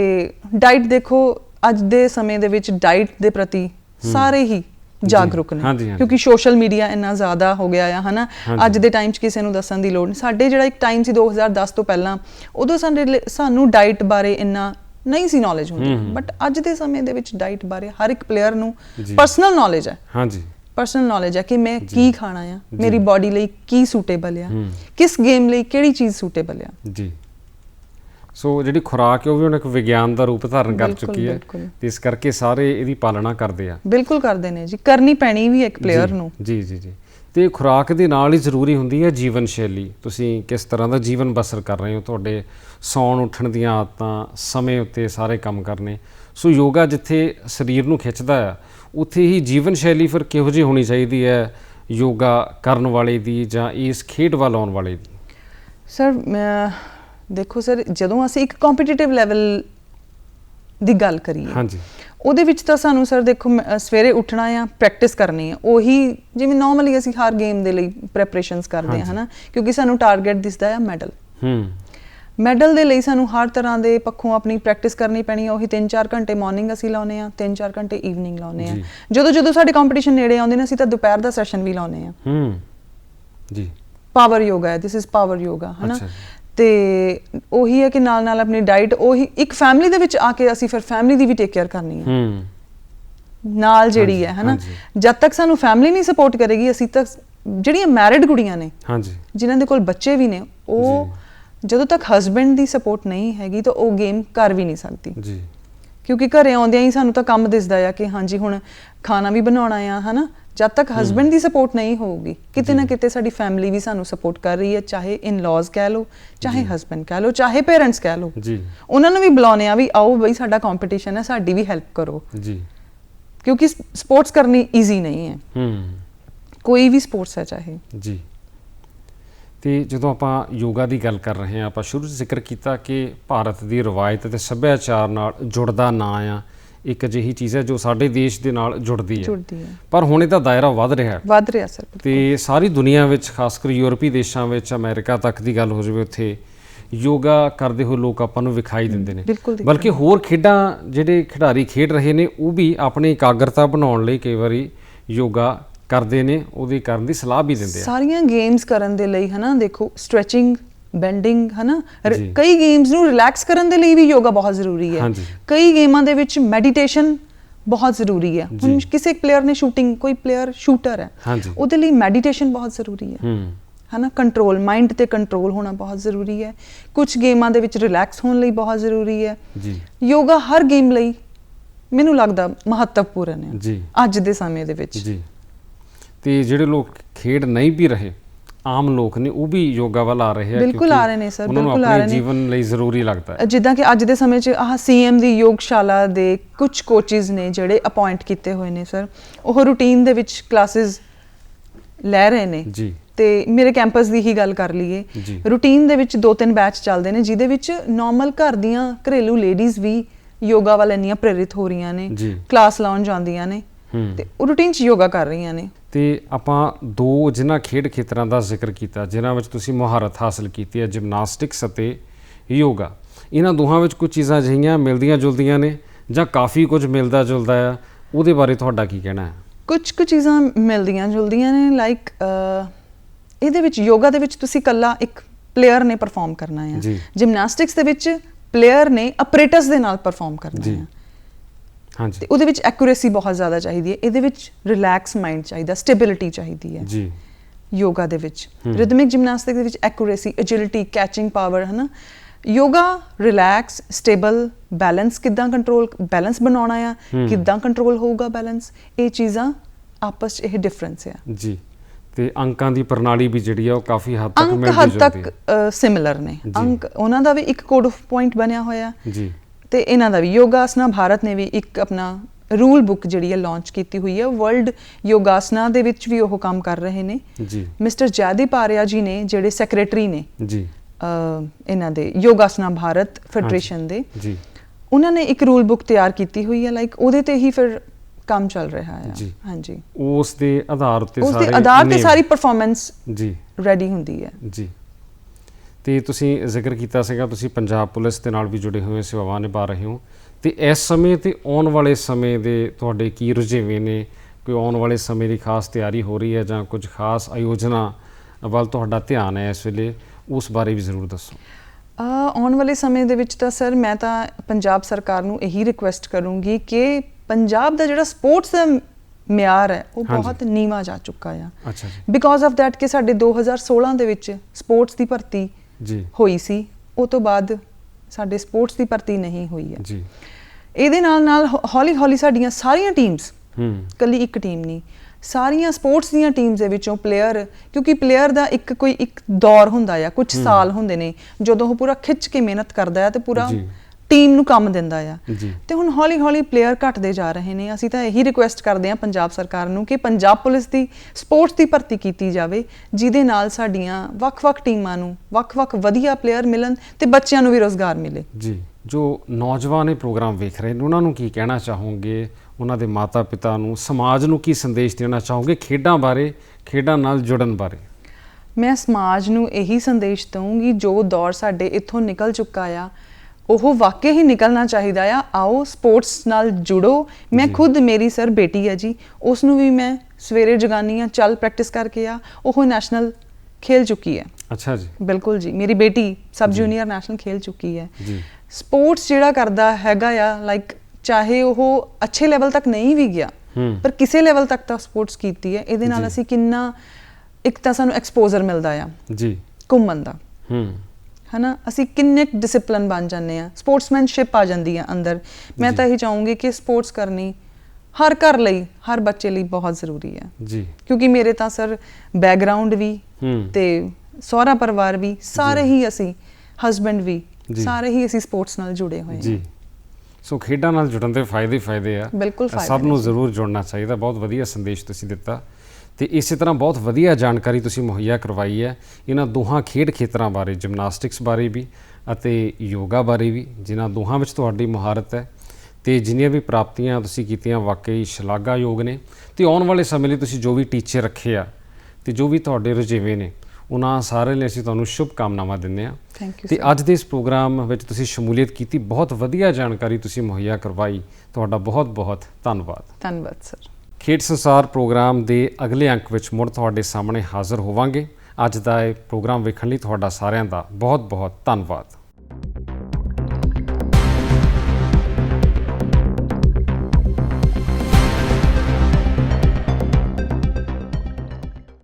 ਡਾਈਟ ਦੇਖੋ ਅੱਜ ਦੇ ਸਮੇਂ ਦੇ ਵਿੱਚ ਡਾਈਟ ਦੇ ਪ੍ਰਤੀ ਸਾਰੇ ਹੀ ਜਾਗਰੂਕ ਨੇ। ਕਿਉਂਕਿ ਸੋਸ਼ਲ ਮੀਡੀਆ ਇੰਨਾ ਜ਼ਿਆਦਾ ਹੋ ਗਿਆ ਆ ਹਨਾ। ਅੱਜ ਦੇ ਟਾਈਮ 'ਚ ਕਿਸੇ ਨੂੰ ਦੱਸਣ ਦੀ ਲੋੜ ਨਹੀਂ ਸਾਡੇ ਜਿਹੜਾ ਇੱਕ ਟਾਈਮ ਸੀ 2010 ਤੋਂ ਪਹਿਲਾਂ ਉਦੋਂ ਸਾਡੇ ਸਾਨੂੰ ਡਾਈਟ ਬਾਰੇ ਇੰਨਾ ਨਹੀਂ ਸੀ ਨੌਲੇਜ ਹੁੰਦੀ। ਬਟ ਅੱਜ ਦੇ ਸਮੇਂ ਦੇ ਵਿੱਚ ਡਾਈਟ ਬਾਰੇ ਹਰ ਇੱਕ ਪਲੇਅਰ ਨੂੰ। ਪਰਸਨਲ ਨੌਲੇਜ ਹੈ ਹਾਂਜੀ ਪਰਸਨਲ ਨੌਲੇਜ ਹੈ ਕਿ ਮੈਂ। ਕੀ ਖਾਣਾ ਆ ਮੇਰੀ ਬਾਡੀ ਲਈ ਕੀ ਸੂਟੇਬਲ ਆ। ਕਿਸ ਗੇਮ ਲਈ ਕਿਹੜੀ ਚੀਜ਼ ਸੂਟੇਬਲ ਆ ਜੀ ਸੋ ਜਿਹੜੀ ਖੁਰਾਕ ਹੈ ਉਹ ਵੀ ਹੁਣ ਇੱਕ ਵਿਗਿਆਨ ਦਾ ਰੂਪ ਧਾਰਨ ਕਰ ਚੁੱਕੀ ਹੈ। ਤੇ ਇਸ ਕਰਕੇ ਸਾਰੇ ਇਹਦੀ ਪਾਲਣਾ ਕਰਦੇ ਆ। ਬਿਲਕੁਲ ਕਰਦੇ ਨੇ ਜੀ। ਕਰਨੀ ਪੈਣੀ ਵੀ ਇੱਕ ਪਲੇਅਰ ਨੂੰ। ਜੀ ਜੀ ਜੀ। ਤੇ ਖੁਰਾਕ ਦੇ ਨਾਲ ਹੀ ਜ਼ਰੂਰੀ ਹੁੰਦੀ ਹੈ ਜੀਵਨ ਸ਼ੈਲੀ। ਤੁਸੀਂ ਕਿਸ ਤਰ੍ਹਾਂ ਦਾ ਜੀਵਨ ਬਸਰ ਕਰ ਰਹੇ ਹੋ? ਤੁਹਾਡੇ ਸੌਣ ਉੱਠਣ ਦੀਆਂ ਆਦਤਾਂ ਸਮੇਂ ਉੱਤੇ ਸਾਰੇ ਕੰਮ ਕਰਨੇ। ਸੋ ਯੋਗਾ ਜਿੱਥੇ ਸਰੀਰ ਨੂੰ ਖਿੱਚਦਾ ਹੈ ਉੱਥੇ ਹੀ ਜੀਵਨ ਸ਼ੈਲੀ ਫਿਰ ਕਿਹੋ ਜਿਹੀ ਹੋਣੀ ਚਾਹੀਦੀ ਹੈ? ਯੋਗਾ ਕਰਨ ਵਾਲੇ ਦੀ ਜਾਂ ਇਸ ਖੇਡ ਵੱਲ ਆਉਣ ਵਾਲੇ ਦੀ? ਸਰ ਮੈਂ ਦੇਖੋ ਸਰ ਜਦੋਂ ਅਸੀਂ ਇੱਕ ਕੰਪੀਟੀਟਿਵ ਲੈਵਲ ਦੀ ਗੱਲ ਕਰੀਏ ਹਾਂਜੀ। ਉਹਦੇ ਵਿੱਚ ਤਾਂ ਸਾਨੂੰ ਸਰ ਦੇਖੋ ਸਵੇਰੇ ਉੱਠਣਾ ਆ ਪ੍ਰੈਕਟਿਸ ਕਰਨੀ ਆ। ਉਹੀ ਜਿਵੇਂ ਨਾਰਮਲੀ ਅਸੀਂ ਹਰ ਗੇਮ ਦੇ ਲਈ ਪ੍ਰੈਪਰੇਸ਼ਨਸ ਕਰਦੇ ਆ। ਹਨਾ? ਕਿਉਂਕਿ ਸਾਨੂੰ ਟਾਰਗੇਟ ਦਿਸਦਾ ਆ ਮੈਡਲ ਹੂੰ। ਮੈਡਲ ਦੇ ਲਈ ਸਾਨੂੰ ਹਰ ਤਰ੍ਹਾਂ ਦੇ ਪੱਖੋਂ ਆਪਣੀ ਪ੍ਰੈਕਟਿਸ ਕਰਨੀ ਪੈਣੀ ਆ। ਉਹੀ 3-4 ਘੰਟੇ ਮਾਰਨਿੰਗ ਅਸੀਂ ਲਾਉਨੇ ਆ 3-4 ਘੰਟੇ ਈਵਨਿੰਗ ਲਾਉਨੇ ਆ। ਜਦੋਂ ਜਦੋਂ ਸਾਡੇ ਕੰਪੀਟੀਸ਼ਨ ਨੇੜੇ ਆਉਂਦੇ ਨੇ ਅਸੀਂ ਤਾਂ ਦੁਪਹਿਰ ਦਾ ਸੈਸ਼ਨ ਵੀ ਲਾਉਨੇ ਆ। ਹੂੰ। ਜੀ। ਪਾਵਰ ਯੋਗਾ ਹੈ ਥਿਸ ਇਜ਼ ਪਾਵਰ ਯੋਗਾ ਹਨਾ। ਤੇ ਉਹੀ ਹੈ ਕਿ ਨਾਲ ਨਾਲ ਆਪਣੀ ਡਾਈਟ ਉਹੀ ਇੱਕ ਫੈਮਿਲੀ ਦੇ ਵਿੱਚ ਆ ਕੇ ਅਸੀਂ ਫਿਰ ਫੈਮਿਲੀ ਦੀ ਵੀ ਟੇਕ ਕੇਅਰ ਕਰਨੀ ਹੈ। ਹੂੰ। ਨਾਲ ਜਿਹੜੀ ਹੈ ਹਨਾ। ਜਦ ਤੱਕ ਸਾਨੂੰ ਫੈਮਿਲੀ ਨਹੀਂ ਸਪੋਰਟ ਕਰੇਗੀ ਅਸੀਂ ਤਾਂ ਜਿਹੜੀਆਂ ਮੈਰਿਡ ਕੁੜੀਆਂ ਨੇ ਹਾਂਜੀ। ਜਿਨ੍ਹਾਂ ਦੇ ਕੋਲ ਬੱਚੇ ਵੀ ਨੇ ਉਹ ਜਦੋਂ ਤੱਕ ਹਸਬੰਡ ਦੀ ਸਪੋਰਟ ਨਹੀਂ ਹੈਗੀ ਤਾਂ ਉਹ ਗੇਮ ਕਰ ਵੀ ਨਹੀਂ ਸਕਦੀ। ਜੀ। ਕਿਉਂਕਿ ਘਰੇ ਆਉਂਦਿਆਂ ਹੀ ਸਾਨੂੰ ਤਾਂ ਕੰਮ ਦਿਸਦਾ ਆ ਕਿ ਹਾਂਜੀ ਹੁਣ ਖਾਣਾ ਵੀ ਬਣਾਉਣਾ ਆ ਹਨਾ? ਜਦ ਤੱਕ ਹਸਬੰਡ ਦੀ ਸਪੋਰਟ ਨਹੀਂ ਹੋਊਗੀ ਕਿਤੇ ਨਾ ਕਿਤੇ ਸਾਡੀ ਫੈਮਿਲੀ ਵੀ ਸਾਨੂੰ ਸਪੋਰਟ ਕਰ ਰਹੀ ਹੈ ਚਾਹੇ ਇਨ-ਲॉज ਕਹਿ ਲਓ ਚਾਹੇ ਹਸਬੰਡ ਕਹਿ ਲਓ ਚਾਹੇ ਪੇਰੈਂਟਸ ਕਹਿ ਲਓ। ਜੀ। ਉਹਨਾਂ ਨੂੰ ਵੀ ਬੁਲਾਉਣੇ ਆ ਵੀ ਆਓ ਬਈ ਸਾਡਾ ਕੰਪੀਟੀਸ਼ਨ ਹੈ ਸਾਡੀ ਵੀ ਹੈਲਪ ਕਰੋ। ਜੀ। ਕਿਉਂਕਿ ਸਪੋਰਟਸ ਕਰਨੀ ਈਜ਼ੀ ਨਹੀਂ ਹੈ। ਹੂੰ। ਕੋਈ ਵੀ ਸਪੋਰਟਸ ਹੈ ਚਾਹੇ। ਜੀ। ਤੇ ਜਦੋਂ ਆਪਾਂ ਯੋਗਾ ਦੀ ਗੱਲ ਕਰ ਰਹੇ ਹਾਂ ਆਪਾਂ ਸ਼ੁਰੂ ਜ਼ਿਕਰ ਕੀਤਾ ਕਿ ਭਾਰਤ ਦੀ ਰਵਾਇਤ ਤੇ ਸੱਭਿਆਚਾਰ ਨਾਲ ਜੁੜਦਾ ਨਾਂ ਆ। ਇੱਕ ਅਜਿਹੀ ਚੀਜ਼ ਹੈ ਜੋ ਸਾਡੇ ਦੇਸ਼ ਦੇ ਨਾਲ ਜੁੜਦੀ ਹੈ। ਜੁੜਦੀ ਹੈ। ਪਰ ਹੁਣ ਇਹਦਾ ਦਾਇਰਾ ਵੱਧ ਰਿਹਾ ਹੈ। ਵੱਧ ਰਿਹਾ ਸਰ ਤੇ ਸਾਰੀ ਦੁਨੀਆ ਵਿੱਚ ਖਾਸ ਕਰ ਯੂਰਪੀ ਦੇਸ਼ਾਂ ਵਿੱਚ ਅਮਰੀਕਾ ਤੱਕ ਦੀ ਗੱਲ ਹੋ ਜਾਵੇ ਉੱਥੇ ਯੋਗਾ ਕਰਦੇ ਹੋਏ ਲੋਕ ਆਪਾਂ ਨੂੰ ਵਿਖਾਈ ਦਿੰਦੇ ਨੇ। ਬਲਕਿ ਹੋਰ ਖੇਡਾਂ ਜਿਹੜੇ ਖਿਡਾਰੀ ਖੇਡ ਰਹੇ ਨੇ ਉਹ ਵੀ ਆਪਣੀ ਇਕਾਗਰਤਾ ਬਣਾਉਣ ਲਈ ਕਈ ਵਾਰੀ ਯੋਗਾ ਕਰਦੇ ਨੇ ਉਹਦੀ ਕਰਨ ਦੀ ਸਲਾਹ ਵੀ ਦਿੰਦੇ ਆ। ਸਾਰੀਆਂ ਗੇਮਸ ਕਰਨ ਦੇ ਲਈ ਹਨਾ ਦੇਖੋ ਸਟ੍ਰੈਚਿੰਗ ਬੈਂਡਿੰਗ ਹਨਾ। ਕਈ ਗੇਮਸ ਨੂੰ ਰਿਲੈਕਸ ਕਰਨ ਦੇ ਲਈ ਵੀ ਯੋਗਾ ਬਹੁਤ ਜ਼ਰੂਰੀ ਹੈ। ਕਈ ਗੇਮਾਂ ਦੇ ਵਿੱਚ ਮੈਡੀਟੇਸ਼ਨ ਬਹੁਤ ਜ਼ਰੂਰੀ ਹੈ। ਹੁਣ। ਕਿਸੇ ਪਲੇਅਰ ਨੇ ਸ਼ੂਟਿੰਗ ਕੋਈ ਪਲੇਅਰ ਸ਼ੂਟਰ ਹੈ। ਉਹਦੇ ਲਈ ਮੈਡੀਟੇਸ਼ਨ ਬਹੁਤ ਜ਼ਰੂਰੀ ਹੂੰ। ਹਨਾ? ਕੰਟਰੋਲ ਮਾਈਂਡ ਤੇ ਕੰਟਰੋਲ ਹੋਣਾ ਬਹੁਤ ਜ਼ਰੂਰੀ ਹੈ। ਕੁਝ ਗੇਮਾਂ ਦੇ ਵਿੱਚ ਰਿਲੈਕਸ ਹੋਣ ਲਈ ਬਹੁਤ ਜ਼ਰੂਰੀ ਹੈ। ਜੀ। ਯੋਗਾ ਹਰ ਗੇਮ ਲਈ ਮੈਨੂੰ ਲੱਗਦਾ ਮਹੱਤਵਪੂਰਨ ਹੈ। ਜੀ। ਅੱਜ ਦੇ ਸਮੇਂ ਦੇ ਵਿੱਚ। ਜੀ। ਤੇ ਜਿਹੜੇ ਲੋਕ ਖੇਡ ਨਹੀਂ ਵੀ ਰਹੇ ਆਮ ਲੋਕ ਨੇ ਉਹ ਵੀ ਯੋਗਾ ਵੱਲ ਆ ਰਹੇ ਆ ਬਿਲਕੁਲ ਆ ਰਹੇ ਨੇ ਸਰ, ਬਿਲਕੁਲ ਆ ਰਹੇ ਨੇ। ਜੀਵਨ ਲਈ ਜ਼ਰੂਰੀ ਲੱਗਦਾ ਹੈ। ਜਿੱਦਾਂ ਕਿ ਅੱਜ ਦੇ ਸਮੇਂ 'ਚ ਆਹ ਸੀਐਮ ਦੀ ਯੋਗਸ਼ਾਲਾ ਦੇ ਕੁਝ ਕੋਚਿਸ ਨੇ ਜਿਹੜੇ ਅਪਾਇੰਟ ਕੀਤੇ ਹੋਏ ਨੇ ਸਰ। ਉਹ ਰੂਟੀਨ ਦੇ ਵਿੱਚ ਕਲਾਸਿਸ ਲੈ ਰਹੇ ਨੇ। ਜੀ। ਤੇ ਮੇਰੇ ਕੈਂਪਸ ਦੀ ਹੀ ਗੱਲ ਕਰ ਲਈਏ। ਰੂਟੀਨ ਦੇ ਵਿੱਚ ਦੋ ਤਿੰਨ ਬੈਚ ਚੱਲਦੇ ਨੇ ਜਿਹਦੇ ਵਿੱਚ ਨਾਰਮਲ ਘਰ ਦੀਆਂ ਘਰੇਲੂ ਲੇਡੀਜ਼ ਵੀ ਯੋਗਾ ਵੱਲ ਇੰਨੀਆਂ ਪ੍ਰੇਰਿਤ ਹੋ ਰਹੀਆਂ ਨੇ। ਕਲਾਸ ਲਾਉਣ ਜਾਂਦੀਆਂ ਨੇ ਤੇ ਉਹ ਰੂਟੀਨ 'ਚ ਯੋਗਾ ਕਰ ਰਹੀਆਂ ਨੇ। ਤੇ ਆਪਾਂ ਦੋ ਜਿਨ੍ਹਾਂ ਖੇਡ ਖੇਤਰਾਂ ਦਾ ਜ਼ਿਕਰ ਕੀਤਾ ਜਿਨ੍ਹਾਂ ਵਿੱਚ ਤੁਸੀਂ ਮੁਹਾਰਤ ਹਾਸਲ ਕੀਤੀ ਹੈ ਜਿਮਨਾਸਟਿਕਸ ਅਤੇ ਯੋਗਾ ਇਹਨਾਂ ਦੋਹਾਂ ਵਿੱਚ ਕੁਝ ਚੀਜ਼ਾਂ ਅਜਿਹੀਆਂ ਮਿਲਦੀਆਂ ਜੁਲਦੀਆਂ ਨੇ ਜਾਂ ਕਾਫੀ ਕੁਝ ਮਿਲਦਾ ਜੁਲਦਾ ਆ ਉਹਦੇ ਬਾਰੇ ਤੁਹਾਡਾ ਕੀ ਕਹਿਣਾ ਹੈ ਕੁਝ ਕੁ ਚੀਜ਼ਾਂ ਮਿਲਦੀਆਂ ਜੁਲਦੀਆਂ ਨੇ ਲਾਈਕ ਇਹਦੇ ਵਿੱਚ ਯੋਗਾ ਦੇ ਵਿੱਚ ਤੁਸੀਂ ਕੱਲਾ ਇੱਕ ਪਲੇਅਰ ਨੇ ਪਰਫਾਰਮ ਕਰਨਾ ਹੈ। ਜਿਮਨਾਸਟਿਕਸ ਦੇ ਵਿੱਚ ਪਲੇਅਰ ਨੇ ਆਪਰੇਟਰਸ ਦੇ ਨਾਲ ਪਰਫਾਰਮ ਕਰਨਾ। ਹੈ ਹਾਂਜੀ। ਤੇ ਉਹਦੇ ਵਿੱਚ ਐਕੂਰੇਸੀ ਬਹੁਤ ਜ਼ਿਆਦਾ ਚਾਹੀਦੀ ਹੈ। ਇਹਦੇ ਵਿੱਚ ਰਿਲੈਕਸ ਮਾਈਂਡ ਚਾਹੀਦਾ ਸਟੇਬਿਲਿਟੀ ਚਾਹੀਦੀ ਹੈ। ਜੀ। ਯੋਗਾ ਦੇ ਵਿੱਚ। ਰਿਦਮਿਕ ਜਿਮਨਾਸਟਿਕ ਦੇ ਵਿੱਚ ਐਕੂਰੇਸੀ ਐਜਿਲਿਟੀ ਕੈਚਿੰਗ ਪਾਵਰ ਹਨਾ? ਯੋਗਾ ਰਿਲੈਕਸ ਸਟੇਬਲ ਬੈਲੈਂਸ ਕਿੱਦਾਂ ਕੰਟਰੋਲ ਬੈਲੈਂਸ ਬਣਾਉਣਾ ਆ ਕਿੱਦਾਂ ਕੰਟਰੋਲ ਹੋਊਗਾ ਬੈਲੈਂਸ ਇਹ ਚੀਜ਼ਾਂ ਆਪਸ 'ਚ ਇਹ ਡਿਫਰੈਂਸ ਆ। ਜੀ। ਤੇ ਅੰਕਾਂ ਦੀ ਪ੍ਰਣਾਲੀ ਵੀ ਜਿਹੜੀ ਆ ਉਹ ਕਾਫੀ ਹੱਦ ਤੱਕ ਅੰਕ ਮਿਲਦੀ ਹੱਦ ਜੁਲਦੀ ਤੱਕ ਸਿਮਿਲਰ ਨੇ। ਅੰਕ ਉਹਨਾਂ ਦਾ ਵੀ ਇੱਕ ਕੋਡ ਆਫ ਪੁਆਇੰਟ ਬਣਿਆ ਹੋਇਆ। ਹੈ ਜੀ। ਤੇ ਇਹਨਾਂ ਦਾ ਵੀ ਯੋਗਾਸਨਾ ਭਾਰਤ ਨੇ ਵੀ ਇੱਕ ਆਪਣਾ ਰੂਲ ਬੁੱਕ ਜਿਹੜੀ ਹੈ ਲਾਂਚ ਕੀਤੀ ਹੋਈ ਹੈ। ਵਰਲਡ ਯੋਗਾਸਨਾ ਦੇ ਵਿੱਚ ਵੀ ਉਹ ਕੰਮ ਕਰ ਰਹੇ ਨੇ। ਜੀ। ਮਿਸਟਰ ਜੈਦੀਪ ਆਰਿਆ ਜੀ ਨੇ ਜਿਹੜੇ ਸੈਕਟਰੀ ਨੇ ਜੀ। ਇਹਨਾਂ ਦੇ ਯੋਗਾਸਨਾ ਭਾਰਤ ਫੈਡਰੇਸ਼ਨ ਦੇ ਜੀ। ਉਹਨਾਂ ਨੇ ਇੱਕ ਰੂਲ ਬੁੱਕ ਤਿਆਰ ਕੀਤੀ ਹੋਈ ਹੈ। ਲਾਈਕ ਉਹਦੇ ਤੇ ਹੀ ਫਿਰ ਕੰਮ ਚੱਲ ਰਿਹਾ ਹੈ। ਹਾਂਜੀ। ਉਸ ਦੇ ਆਧਾਰ ਉਸ ਸਾਰੇ ਦੇ ਆਧਾਰ ਤੇ ਸਾਰੀ ਪਰਫਾਰਮੈਂਸ ਜੀ। ਰੈਡੀ ਹੁੰਦੀ ਹੈ। ਜੀ। ਤੇ ਤੁਸੀਂ ਜ਼ਿਕਰ ਕੀਤਾ ਸੀਗਾ ਤੁਸੀਂ ਪੰਜਾਬ ਪੁਲਿਸ ਦੇ ਨਾਲ ਵੀ ਜੁੜੇ ਹੋਏ ਸੇਵਾਵਾਂ ਨਿਭਾ ਰਹੇ ਹੋ। ਤੇ ਇਸ ਸਮੇਂ ਤੇ ਆਉਣ ਵਾਲੇ ਸਮੇਂ ਦੇ ਤੁਹਾਡੇ ਕੀ ਰੁਝੇਵੇਂ ਨੇ? ਕੋਈ ਆਉਣ ਵਾਲੇ ਸਮੇਂ ਦੀ ਖਾਸ ਤਿਆਰੀ ਹੋ ਰਹੀ ਹੈ ਜਾਂ ਕੁਝ ਖਾਸ ਆਯੋਜਨਾ ਵੱਲ ਤੁਹਾਡਾ ਧਿਆਨ ਹੈ ਇਸ ਵੇਲੇ? ਉਸ ਬਾਰੇ ਵੀ ਜ਼ਰੂਰ ਦੱਸੋ। ਆਉਣ ਵਾਲੇ ਸਮੇਂ ਦੇ ਵਿੱਚ ਤਾਂ ਸਰ ਮੈਂ ਤਾਂ ਪੰਜਾਬ ਸਰਕਾਰ ਨੂੰ ਇਹੀ ਰਿਕੁਐਸਟ ਕਰੂੰਗੀ ਕਿ ਪੰਜਾਬ ਦਾ ਜਿਹੜਾ ਸਪੋਰਟਸ ਦਾ ਮਿਆਰ ਹੈ ਉਹ। ਬਹੁਤ ਨੀਵਾ ਜਾ ਚੁੱਕਾ ਆ। ਅੱਛਾ ਜੀ। ਬਿਕੋਜ਼ ਆਫ ਥੈਟ ਕਿ ਸਾਡੇ 2016 ਦੇ ਵਿੱਚ ਸਪੋਰਟਸ ਦੀ ਭਰਤੀ ਜੀ। ਹੋਈ ਸੀ ਉਹ ਤੋਂ ਬਾਅਦ ਸਾਡੇ ਸਪੋਰਟਸ ਦੀ ਭਰਤੀ ਨਹੀਂ ਹੋਈ ਹੈ। ਜੀ। ਇਹਦੇ ਨਾਲ ਨਾਲ ਹੌਲੀ ਹੌਲੀ ਸਾਡੀਆਂ ਸਾਰੀਆਂ ਟੀਮਸ ਹੂੰ। ਕੱਲੀ ਇੱਕ ਟੀਮ ਨਹੀਂ ਸਾਰੀਆਂ ਸਪੋਰਟਸ ਦੀਆਂ ਟੀਮਸ ਦੇ ਵਿੱਚੋਂ ਪਲੇਅਰ ਕਿਉਂਕਿ ਪਲੇਅਰ ਦਾ ਇੱਕ ਕੋਈ ਇੱਕ ਦੌਰ ਹੁੰਦਾ ਆ ਕੁਝ ਸਾਲ ਹੁੰਦੇ ਨੇ ਜਦੋਂ ਉਹ ਪੂਰਾ ਖਿੱਚ ਕੇ ਮਿਹਨਤ ਕਰਦਾ ਆ ਤੇ ਪੂਰਾ ਜੀ। ਟੀਮ ਨੂੰ ਕੰਮ ਦਿੰਦਾ ਆ। ਤੇ ਹੁਣ ਹੌਲੀ ਹੌਲੀ ਪਲੇਅਰ ਘਟਦੇ ਜਾ ਰਹੇ ਨੇ। ਅਸੀਂ ਤਾਂ ਇਹੀ ਰਿਕੁਐਸਟ ਕਰਦੇ ਹਾਂ ਪੰਜਾਬ ਸਰਕਾਰ ਨੂੰ ਕਿ ਪੰਜਾਬ ਪੁਲਿਸ ਦੀ ਸਪੋਰਟਸ ਦੀ ਭਰਤੀ ਕੀਤੀ ਜਾਵੇ ਜਿਹਦੇ ਨਾਲ ਸਾਡੀਆਂ ਵੱਖ-ਵੱਖ ਟੀਮਾਂ ਨੂੰ ਵੱਖ-ਵੱਖ ਵਧੀਆ ਪਲੇਅਰ ਮਿਲਣ ਤੇ ਬੱਚਿਆਂ ਨੂੰ ਵੀ ਰੋਜ਼ਗਾਰ ਮਿਲੇ। ਜੀ ਜੋ ਨੌਜਵਾਨ ਇਹ ਪ੍ਰੋਗਰਾਮ ਵੇਖ ਰਹੇ ਨੇ ਉਹਨਾਂ ਨੂੰ ਕੀ ਕਹਿਣਾ ਚਾਹੋਗੇ? ਉਹਨਾਂ ਦੇ ਮਾਤਾ-ਪਿਤਾ ਨੂੰ ਸਮਾਜ ਨੂੰ ਕੀ ਸੰਦੇਸ਼ ਦੇਣਾ ਚਾਹੋਗੇ? ਖੇਡਾਂ ਬਾਰੇ ਖੇਡਾਂ ਨਾਲ ਜੁੜਨ ਬਾਰੇ। ਮੈਂ ਸਮਾਜ ਨੂੰ ਇਹੀ ਸੰਦੇਸ਼ ਦਊਂਗੀ ਜੋ ਦੌਰ ਸਾਡੇ ਇੱਥੋਂ ਨਿਕਲ ਚੁੱਕਾ ਆ ਉਹ ਵਾਕਈ ਹੀ ਨਿਕਲਣਾ ਚਾਹੀਦਾ ਆ। ਆਓ ਸਪੋਰਟਸ ਨਾਲ ਜੁੜੋ। ਮੈਂ ਖੁਦ ਮੇਰੀ ਸਰ ਬੇਟੀ ਹੈ ਜੀ। ਉਸ ਨੂੰ ਵੀ ਮੈਂ ਸਵੇਰੇ ਜਗਾਨੀ ਆ ਚੱਲ ਪ੍ਰੈਕਟਿਸ ਕਰਕੇ ਆ। ਉਹ ਨੈਸ਼ਨਲ ਖੇਲ ਚੁੱਕੀ ਹੈ। ਅੱਛਾ ਜੀ। ਬਿਲਕੁਲ ਜੀ। ਮੇਰੀ ਬੇਟੀ ਸਬ ਜੂਨੀਅਰ ਨੈਸ਼ਨਲ ਖੇਲ ਚੁੱਕੀ ਹੈ। ਜੀ। ਸਪੋਰਟਸ ਜਿਹੜਾ ਕਰਦਾ ਹੈਗਾ ਆ ਲਾਈਕ ਚਾਹੇ ਉਹ ਅੱਛੇ ਲੈਵਲ ਤੱਕ ਨਹੀਂ ਵੀ ਗਿਆ ਪਰ ਕਿਸੇ ਲੈਵਲ ਤੱਕ ਤਾਂ ਸਪੋਰਟਸ ਕੀਤੀ ਹੈ। ਇਹਦੇ ਨਾਲ। ਅਸੀਂ ਕਿੰਨਾ ਇੱਕ ਤਾਂ ਸਾਨੂੰ ਐਕਸਪੋਜ਼ਰ ਮਿਲਦਾ ਆ। ਜੀ। ਘੁੰਮਣ ਦਾ। ਹੂੰ। ਹਨਾ? ਅਸੀਂ ਕਿੰਨੇ ਡਿਸਪਲਿਨ ਬਣ ਜਾਂਦੇ ਆ ਸਪੋਰਟਸਮੈਨਸ਼ਿਪ ਆ ਜਾਂਦੀ ਆ ਅੰਦਰ। ਮੈਂ। ਤਾਂ ਇਹੀ ਚਾਹੂੰਗੀ ਕਿ ਸਪੋਰਟਸ ਕਰਨੀ ਹਰ ਘਰ ਲਈ ਹਰ ਬੱਚੇ ਲਈ ਬਹੁਤ ਜ਼ਰੂਰੀ ਹੈ ਜੀ। ਕਿਉਂਕਿ ਮੇਰੇ ਤਾਂ ਸਰ ਬੈਕਗ੍ਰਾਉਂਡ ਵੀ ਤੇ ਸਹੁਰਾ ਪਰਿਵਾਰ ਵੀ ਸਾਰੇ ਹੀ ਅਸੀਂ ਹਸਬੰਡ ਵੀ। ਸਾਰੇ ਹੀ ਅਸੀਂ ਸਪੋਰਟਸ ਨਾਲ ਜੁੜੇ ਹੋਏ ਹਾਂ। ਜੀ ਸੋ ਖੇਡਾਂ ਨਾਲ ਜੁੜਨ ਦੇ ਫਾਇਦੇ ਫਾਇਦੇ ਆ। ਸਭ ਨੇ। ਜ਼ਰੂਰ ਜੁੜਨਾ ਚਾਹੀਦਾ। ਬਹੁਤ ਵਧੀਆ ਸੰਦੇਸ਼ ਤੁਸੀਂ ਦਿੱਤਾ। ਤੇ ਇਸੇ ਤਰ੍ਹਾਂ ਬਹੁਤ ਵਧੀਆ ਜਾਣਕਾਰੀ ਤੁਸੀਂ ਮੁਹੱਈਆ ਕਰਵਾਈ ਹੈ। ਇਹਨਾਂ ਦੋਹਾਂ ਖੇਡ ਖੇਤਰਾਂ ਬਾਰੇ ਜਿਮਨਾਸਟਿਕਸ ਬਾਰੇ ਵੀ ਅਤੇ ਯੋਗਾ ਬਾਰੇ ਵੀ ਜਿਨ੍ਹਾਂ ਦੋਹਾਂ ਵਿੱਚ ਤੁਹਾਡੀ ਮੁਹਾਰਤ ਹੈ। ਤੇ ਜਿੰਨੀਆਂ ਵੀ ਪ੍ਰਾਪਤੀਆਂ ਤੁਸੀਂ ਕੀਤੀਆਂ ਵਾਕਈ ਸ਼ਲਾਘਾਯੋਗ ਨੇ। ਤੇ ਆਉਣ ਵਾਲੇ ਸਮੇਂ ਲਈ ਤੁਸੀਂ ਜੋ ਵੀ ਟੀਚੇ ਰੱਖੇ ਆ ਤੇ ਜੋ ਵੀ ਤੁਹਾਡੇ ਰੁਝੇਵੇਂ ਨੇ ਉਹਨਾਂ ਸਾਰੇ ਲਈ ਅਸੀਂ ਤੁਹਾਨੂੰ ਸ਼ੁਭ ਕਾਮਨਾਵਾਂ ਦਿੰਦੇ ਯੂ ਤੇ ਅੱਜ ਦੇ ਇਸ ਪ੍ਰੋਗਰਾਮ ਵਿੱਚ ਤੁਸੀਂ ਸ਼ਮੂਲੀਅਤ ਕੀਤੀ ਬਹੁਤ ਵਧੀਆ ਜਾਣਕਾਰੀ ਤੁਸੀਂ ਮੁਹੱਈਆ ਕਰਵਾਈ। ਤੁਹਾਡਾ ਬਹੁਤ ਬਹੁਤ ਧੰਨਵਾਦ। ਧੰਨਵਾਦ ਸਰ ਖੇਡ ਸੰਸਾਰ ਪ੍ਰੋਗਰਾਮ ਦੇ ਅਗਲੇ ਅੰਕ ਵਿੱਚ ਮੁੜ ਤੁਹਾਡੇ ਸਾਹਮਣੇ ਹਾਜ਼ਰ ਹੋਵਾਂਗੇ। ਅੱਜ ਦਾ ਇਹ ਪ੍ਰੋਗਰਾਮ ਵੇਖਣ ਲਈ ਤੁਹਾਡਾ ਸਾਰਿਆਂ ਦਾ ਬਹੁਤ ਬਹੁਤ ਧੰਨਵਾਦ।